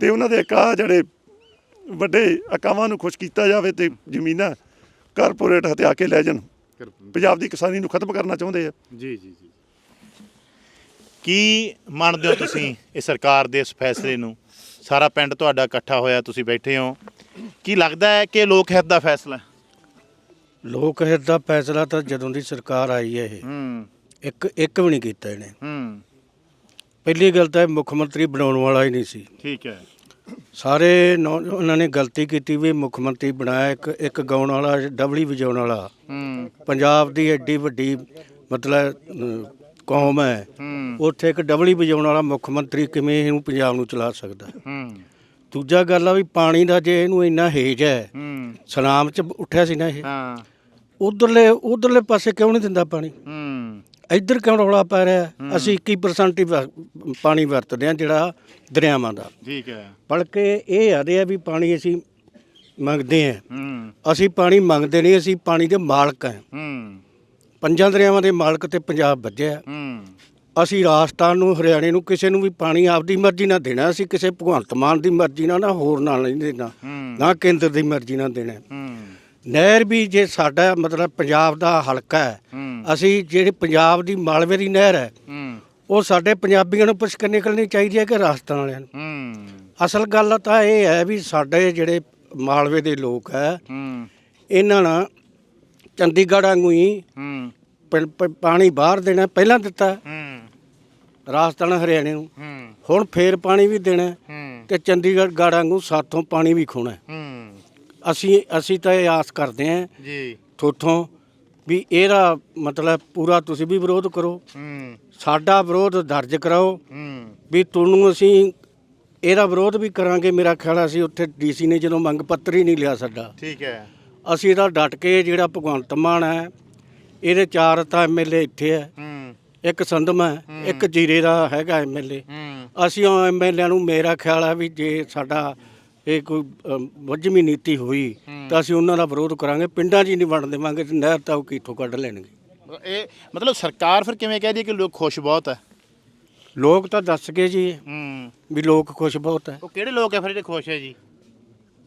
ਤੇ ਉਹਨਾਂ ਦੇ ਕਾ ਜਿਹੜੇ ਵੱਡੇ ਅਕਾਵਾਂ ਨੂੰ ਖੁਸ਼ ਕੀਤਾ ਜਾਵੇ ਤੇ ਜ਼ਮੀਨਾਂ ਕਾਰਪੋਰੇਟ ਹਥਿਆ ਕੇ ਲੈ ਜਾਣ। ਪੰਜਾਬ ਦੀ ਕਿਸਾਨੀ ਨੂੰ ਖਤਮ ਕਰਨਾ ਚਾਹੁੰਦੇ ਆ। ਜੀ ਜੀ ਜੀ। ਕੀ ਮੰਨਦੇ ਹੋ ਤੁਸੀਂ ਇਹ ਸਰਕਾਰ ਦੇ ਇਸ ਫੈਸਲੇ ਨੂੰ? ਸਾਰਾ ਪਿੰਡ ਤੁਹਾਡਾ ਇਕੱਠਾ ਹੋਇਆ ਤੁਸੀਂ ਬੈਠੇ ਹੋ। ਕੀ ਲੱਗਦਾ ਹੈ ਕਿ ਲੋਕ ਹਿੱਤ ਦਾ ਫੈਸਲਾ? ਲੋਕ ਹਿੱਤ ਦਾ ਫੈਸਲਾ ਤਾਂ ਜਦੋਂ ਦੀ ਸਰਕਾਰ ਆਈ ਹੈ ਇਹ ਹੂੰ। ਇੱਕ ਇੱਕ ਵੀ ਨਹੀਂ ਕੀਤਾ ਇਹਨੇ। ਹੂੰ। ਪਹਿਲੀ ਗੱਲ ਤਾਂ ਇਹ ਮੁੱਖ ਮੰਤਰੀ ਬਣਾਉਣ ਵਾਲਾ ਹੀ ਨਹੀਂ ਸੀ। ਠੀਕ ਹੈ। ਸਾਰੇ ਨੌ- ਉਹਨਾਂ ਨੇ ਗਲਤੀ ਕੀਤੀ ਵੀ ਮੁੱਖ ਮੰਤਰੀ ਬਣਾਇਆ ਇੱਕ ਇੱਕ ਗਾਉਣ ਵਾਲਾ ਡਬਲੀ ਵਜਾਉਣ ਵਾਲਾ। ਹੂੰ। ਪੰਜਾਬ ਦੀ ਐਡੀ ਵੱਡੀ ਮਤਲਬ ਅਮ, ਕੌਮ ਹੈ। ਹੂੰ। ਉੱਥੇ ਇੱਕ ਡਬਲੀ ਵਜਾਉਣ ਵਾਲਾ ਮੁੱਖ ਮੰਤਰੀ ਕਿਵੇਂ ਇਹਨੂੰ ਪੰਜਾਬ ਨੂੰ ਚਲਾ ਸਕਦਾ? ਹੂੰ। ਦੂਜਾ ਗੱਲ ਆ ਵੀ ਪਾਣੀ ਦਾ ਜੇ ਇਹਨੂੰ ਇੰਨਾ ਹੇਜ ਹੈ ਹੂੰ। ਸਨਾਮ ਚ ਉੱਠਿਆ ਸੀ ਨਾ ਇਹ। ਹਾਂ। ਉਧਰਲੇ ਉਧਰਲੇ ਪਾਸੇ ਕਿਉਂ ਨਹੀਂ ਦਿੰਦਾ ਪਾਣੀ? ਹੂੰ। ਇੱਧਰ ਕਿਉਂ ਰੌਲਾ ਪੈ ਰਿਹਾ? ਅਸੀਂ 21% ਹੀ ਪਾਣੀ ਵਰਤਦੇ ਆ ਜਿਹੜਾ ਦਰਿਆਵਾਂ ਦਾ। ਠੀਕ ਹੈ। ਬਲਕਿ ਇਹ ਆਦੇ ਆ ਵੀ ਪਾਣੀ ਅਸੀਂ ਮੰਗਦੇ ਆ ਹੂੰ। ਅਸੀਂ ਪਾਣੀ ਮੰਗਦੇ ਨਹੀਂ ਅਸੀਂ ਪਾਣੀ ਦੇ ਮਾਲਕ ਆ ਹੂੰ। ਪੰਜਾਂ ਦਰਿਆਵਾਂ ਦੇ ਮਾਲਕ ਤੇ ਪੰਜਾਬ ਵੱਜਿਆ। ਹੂੰ। ਅਸੀਂ ਰਾਜਸਥਾਨ ਨੂੰ ਹਰਿਆਣੇ ਨੂੰ ਕਿਸੇ ਨੂੰ ਵੀ ਪਾਣੀ ਆਪਦੀ ਮਰਜ਼ੀ ਨਾਲ ਦੇਣਾ ਅਸੀਂ ਕਿਸੇ ਭਗਵੰਤ ਮਾਨ ਦੀ ਮਰਜ਼ੀ ਨਾਲ ਨਾ ਹੋਰ ਨਾਲ ਨਹੀਂ ਦੇਣਾ ਨਾ ਕੇਂਦਰ ਦੀ ਮਰਜ਼ੀ ਨਾਲ ਦੇਣਾ। ਨਹਿਰ ਵੀ ਜੇ ਸਾਡਾ ਮਤਲਬ ਪੰਜਾਬ ਦਾ ਹਲਕਾ ਹੈ ਅਸੀਂ ਜਿਹੜੇ ਪੰਜਾਬ ਦੀ ਮਾਲਵੇ ਦੀ ਨਹਿਰ ਹੈ ਉਹ ਸਾਡੇ ਪੰਜਾਬੀਆਂ ਨੂੰ ਪੁੱਛ ਕੇ ਨਿਕਲਣੀ ਚਾਹੀਦੀ ਹੈ ਕਿ ਰਾਜਸਥਾਨ ਵਾਲਿਆਂ ਨੂੰ? ਅਸਲ ਗੱਲ ਤਾਂ ਇਹ ਹੈ ਵੀ ਸਾਡੇ ਜਿਹੜੇ ਮਾਲਵੇ ਦੇ ਲੋਕ ਹੂੰ। ਇਹਨਾਂ ਨਾਲ ਚੰਡੀਗੜ੍ਹ ਵਾਂਗੂ ਹੀ ਹੂੰ। ਪ- ਪ- ਪਾਣੀ ਬਾਹਰ ਦੇਣਾ ਪਹਿਲਾਂ ਦਿੱਤਾ। ਹੂੰ। ਰਾਜਸਥਾਨ ਹਰਿਆਣੇ ਨੂੰ। ਹੂੰ। ਹੁਣ ਫੇਰ ਪਾਣੀ ਵੀ ਦੇਣਾ ਹੂੰ ਤੇ ਚੰਡੀਗੜ੍ਹ ਗਾੜਾਂ ਵਾਂਗੂ ਸਾਥੋਂ ਪਾਣੀ ਵੀ ਖੋਣਾ ਹੂੰ। ਅਸੀਂ ਅਸੀਂ ਤਾਂ ਇਹ ਆਸ ਕਰਦੇ ਹਾਂ ਜੀ। ਥੋਥੋਂ ਵੀ ਇਹਦਾ ਮਤਲਬ ਪੂਰਾ ਤੁਸੀਂ ਵੀ ਵਿਰੋਧ ਕਰੋ। ਹੂੰ। ਸਾਡਾ ਵਿਰੋਧ ਦਰਜ ਕਰਾਓ। ਹੂੰ। ਵੀ ਤੁਹਾਨੂੰ ਅਸੀਂ ਇਹਦਾ ਵਿਰੋਧ ਵੀ ਕਰਾਂਗੇ। ਮੇਰਾ ਖਿਆਲ ਆ ਅਸੀਂ ਉੱਥੇ ਡੀਸੀ ਨੇ ਜਦੋਂ ਮੰਗ ਪੱਤਰ ਹੀ ਨਹੀਂ ਲਿਆ ਸਾਡਾ। ਠੀਕ ਹੈ। ਅਸੀਂ ਇਹਦਾ ਡਟ ਕੇ ਜਿਹੜਾ ਭਗਵੰਤ ਮਾਨ ਹੈ ਇਹਦੇ ਚਾਰ ਤਾਂ ਐਮਐਲਏ ਇੱਥੇ ਹੈ। ਹੂੰ। ਇੱਕ ਸੰਧਮ ਹੈ ਇੱਕ ਜੀਰੇ ਦਾ ਹੈਗਾ ਐਮਐਲਏ ਅਸੀਂ ਉਹ ਐਮਐਲਏ ਨੂੰ ਮੇਰਾ ਖਿਆਲ ਹੈ ਵੀ ਜੇ ਸਾਡਾ ਇਹ ਕੋਈ ਵੱਜਵੀਂ ਨੀਤੀ ਹੋਈ ਤਾਂ ਅਸੀਂ ਉਹਨਾਂ ਦਾ ਵਿਰੋਧ ਕਰਾਂਗੇ। ਪਿੰਡਾਂ 'ਚ ਹੀ ਨਹੀਂ ਵੰਡ ਦੇਵਾਂਗੇ ਤੇ ਨਹਿਰ ਤਾਂ ਉਹ ਕਿੱਥੋਂ ਕੱਢ ਲੈਣਗੇ। ਇਹ ਮਤਲਬ ਸਰਕਾਰ ਫਿਰ ਕਿਵੇਂ ਕਹਿ ਰਹੀ ਹੈ ਕਿ ਲੋਕ ਖੁਸ਼ ਬਹੁਤ ਹੈ? ਲੋਕ ਤਾਂ ਦੱਸ ਗਏ ਜੀ ਹੂੰ। ਵੀ ਲੋਕ ਖੁਸ਼ ਬਹੁਤ ਹੈ। ਉਹ ਕਿਹੜੇ ਲੋਕ ਹੈ ਫਿਰ ਜਿਹੜੇ ਖੁਸ਼ ਹੈ ਜੀ?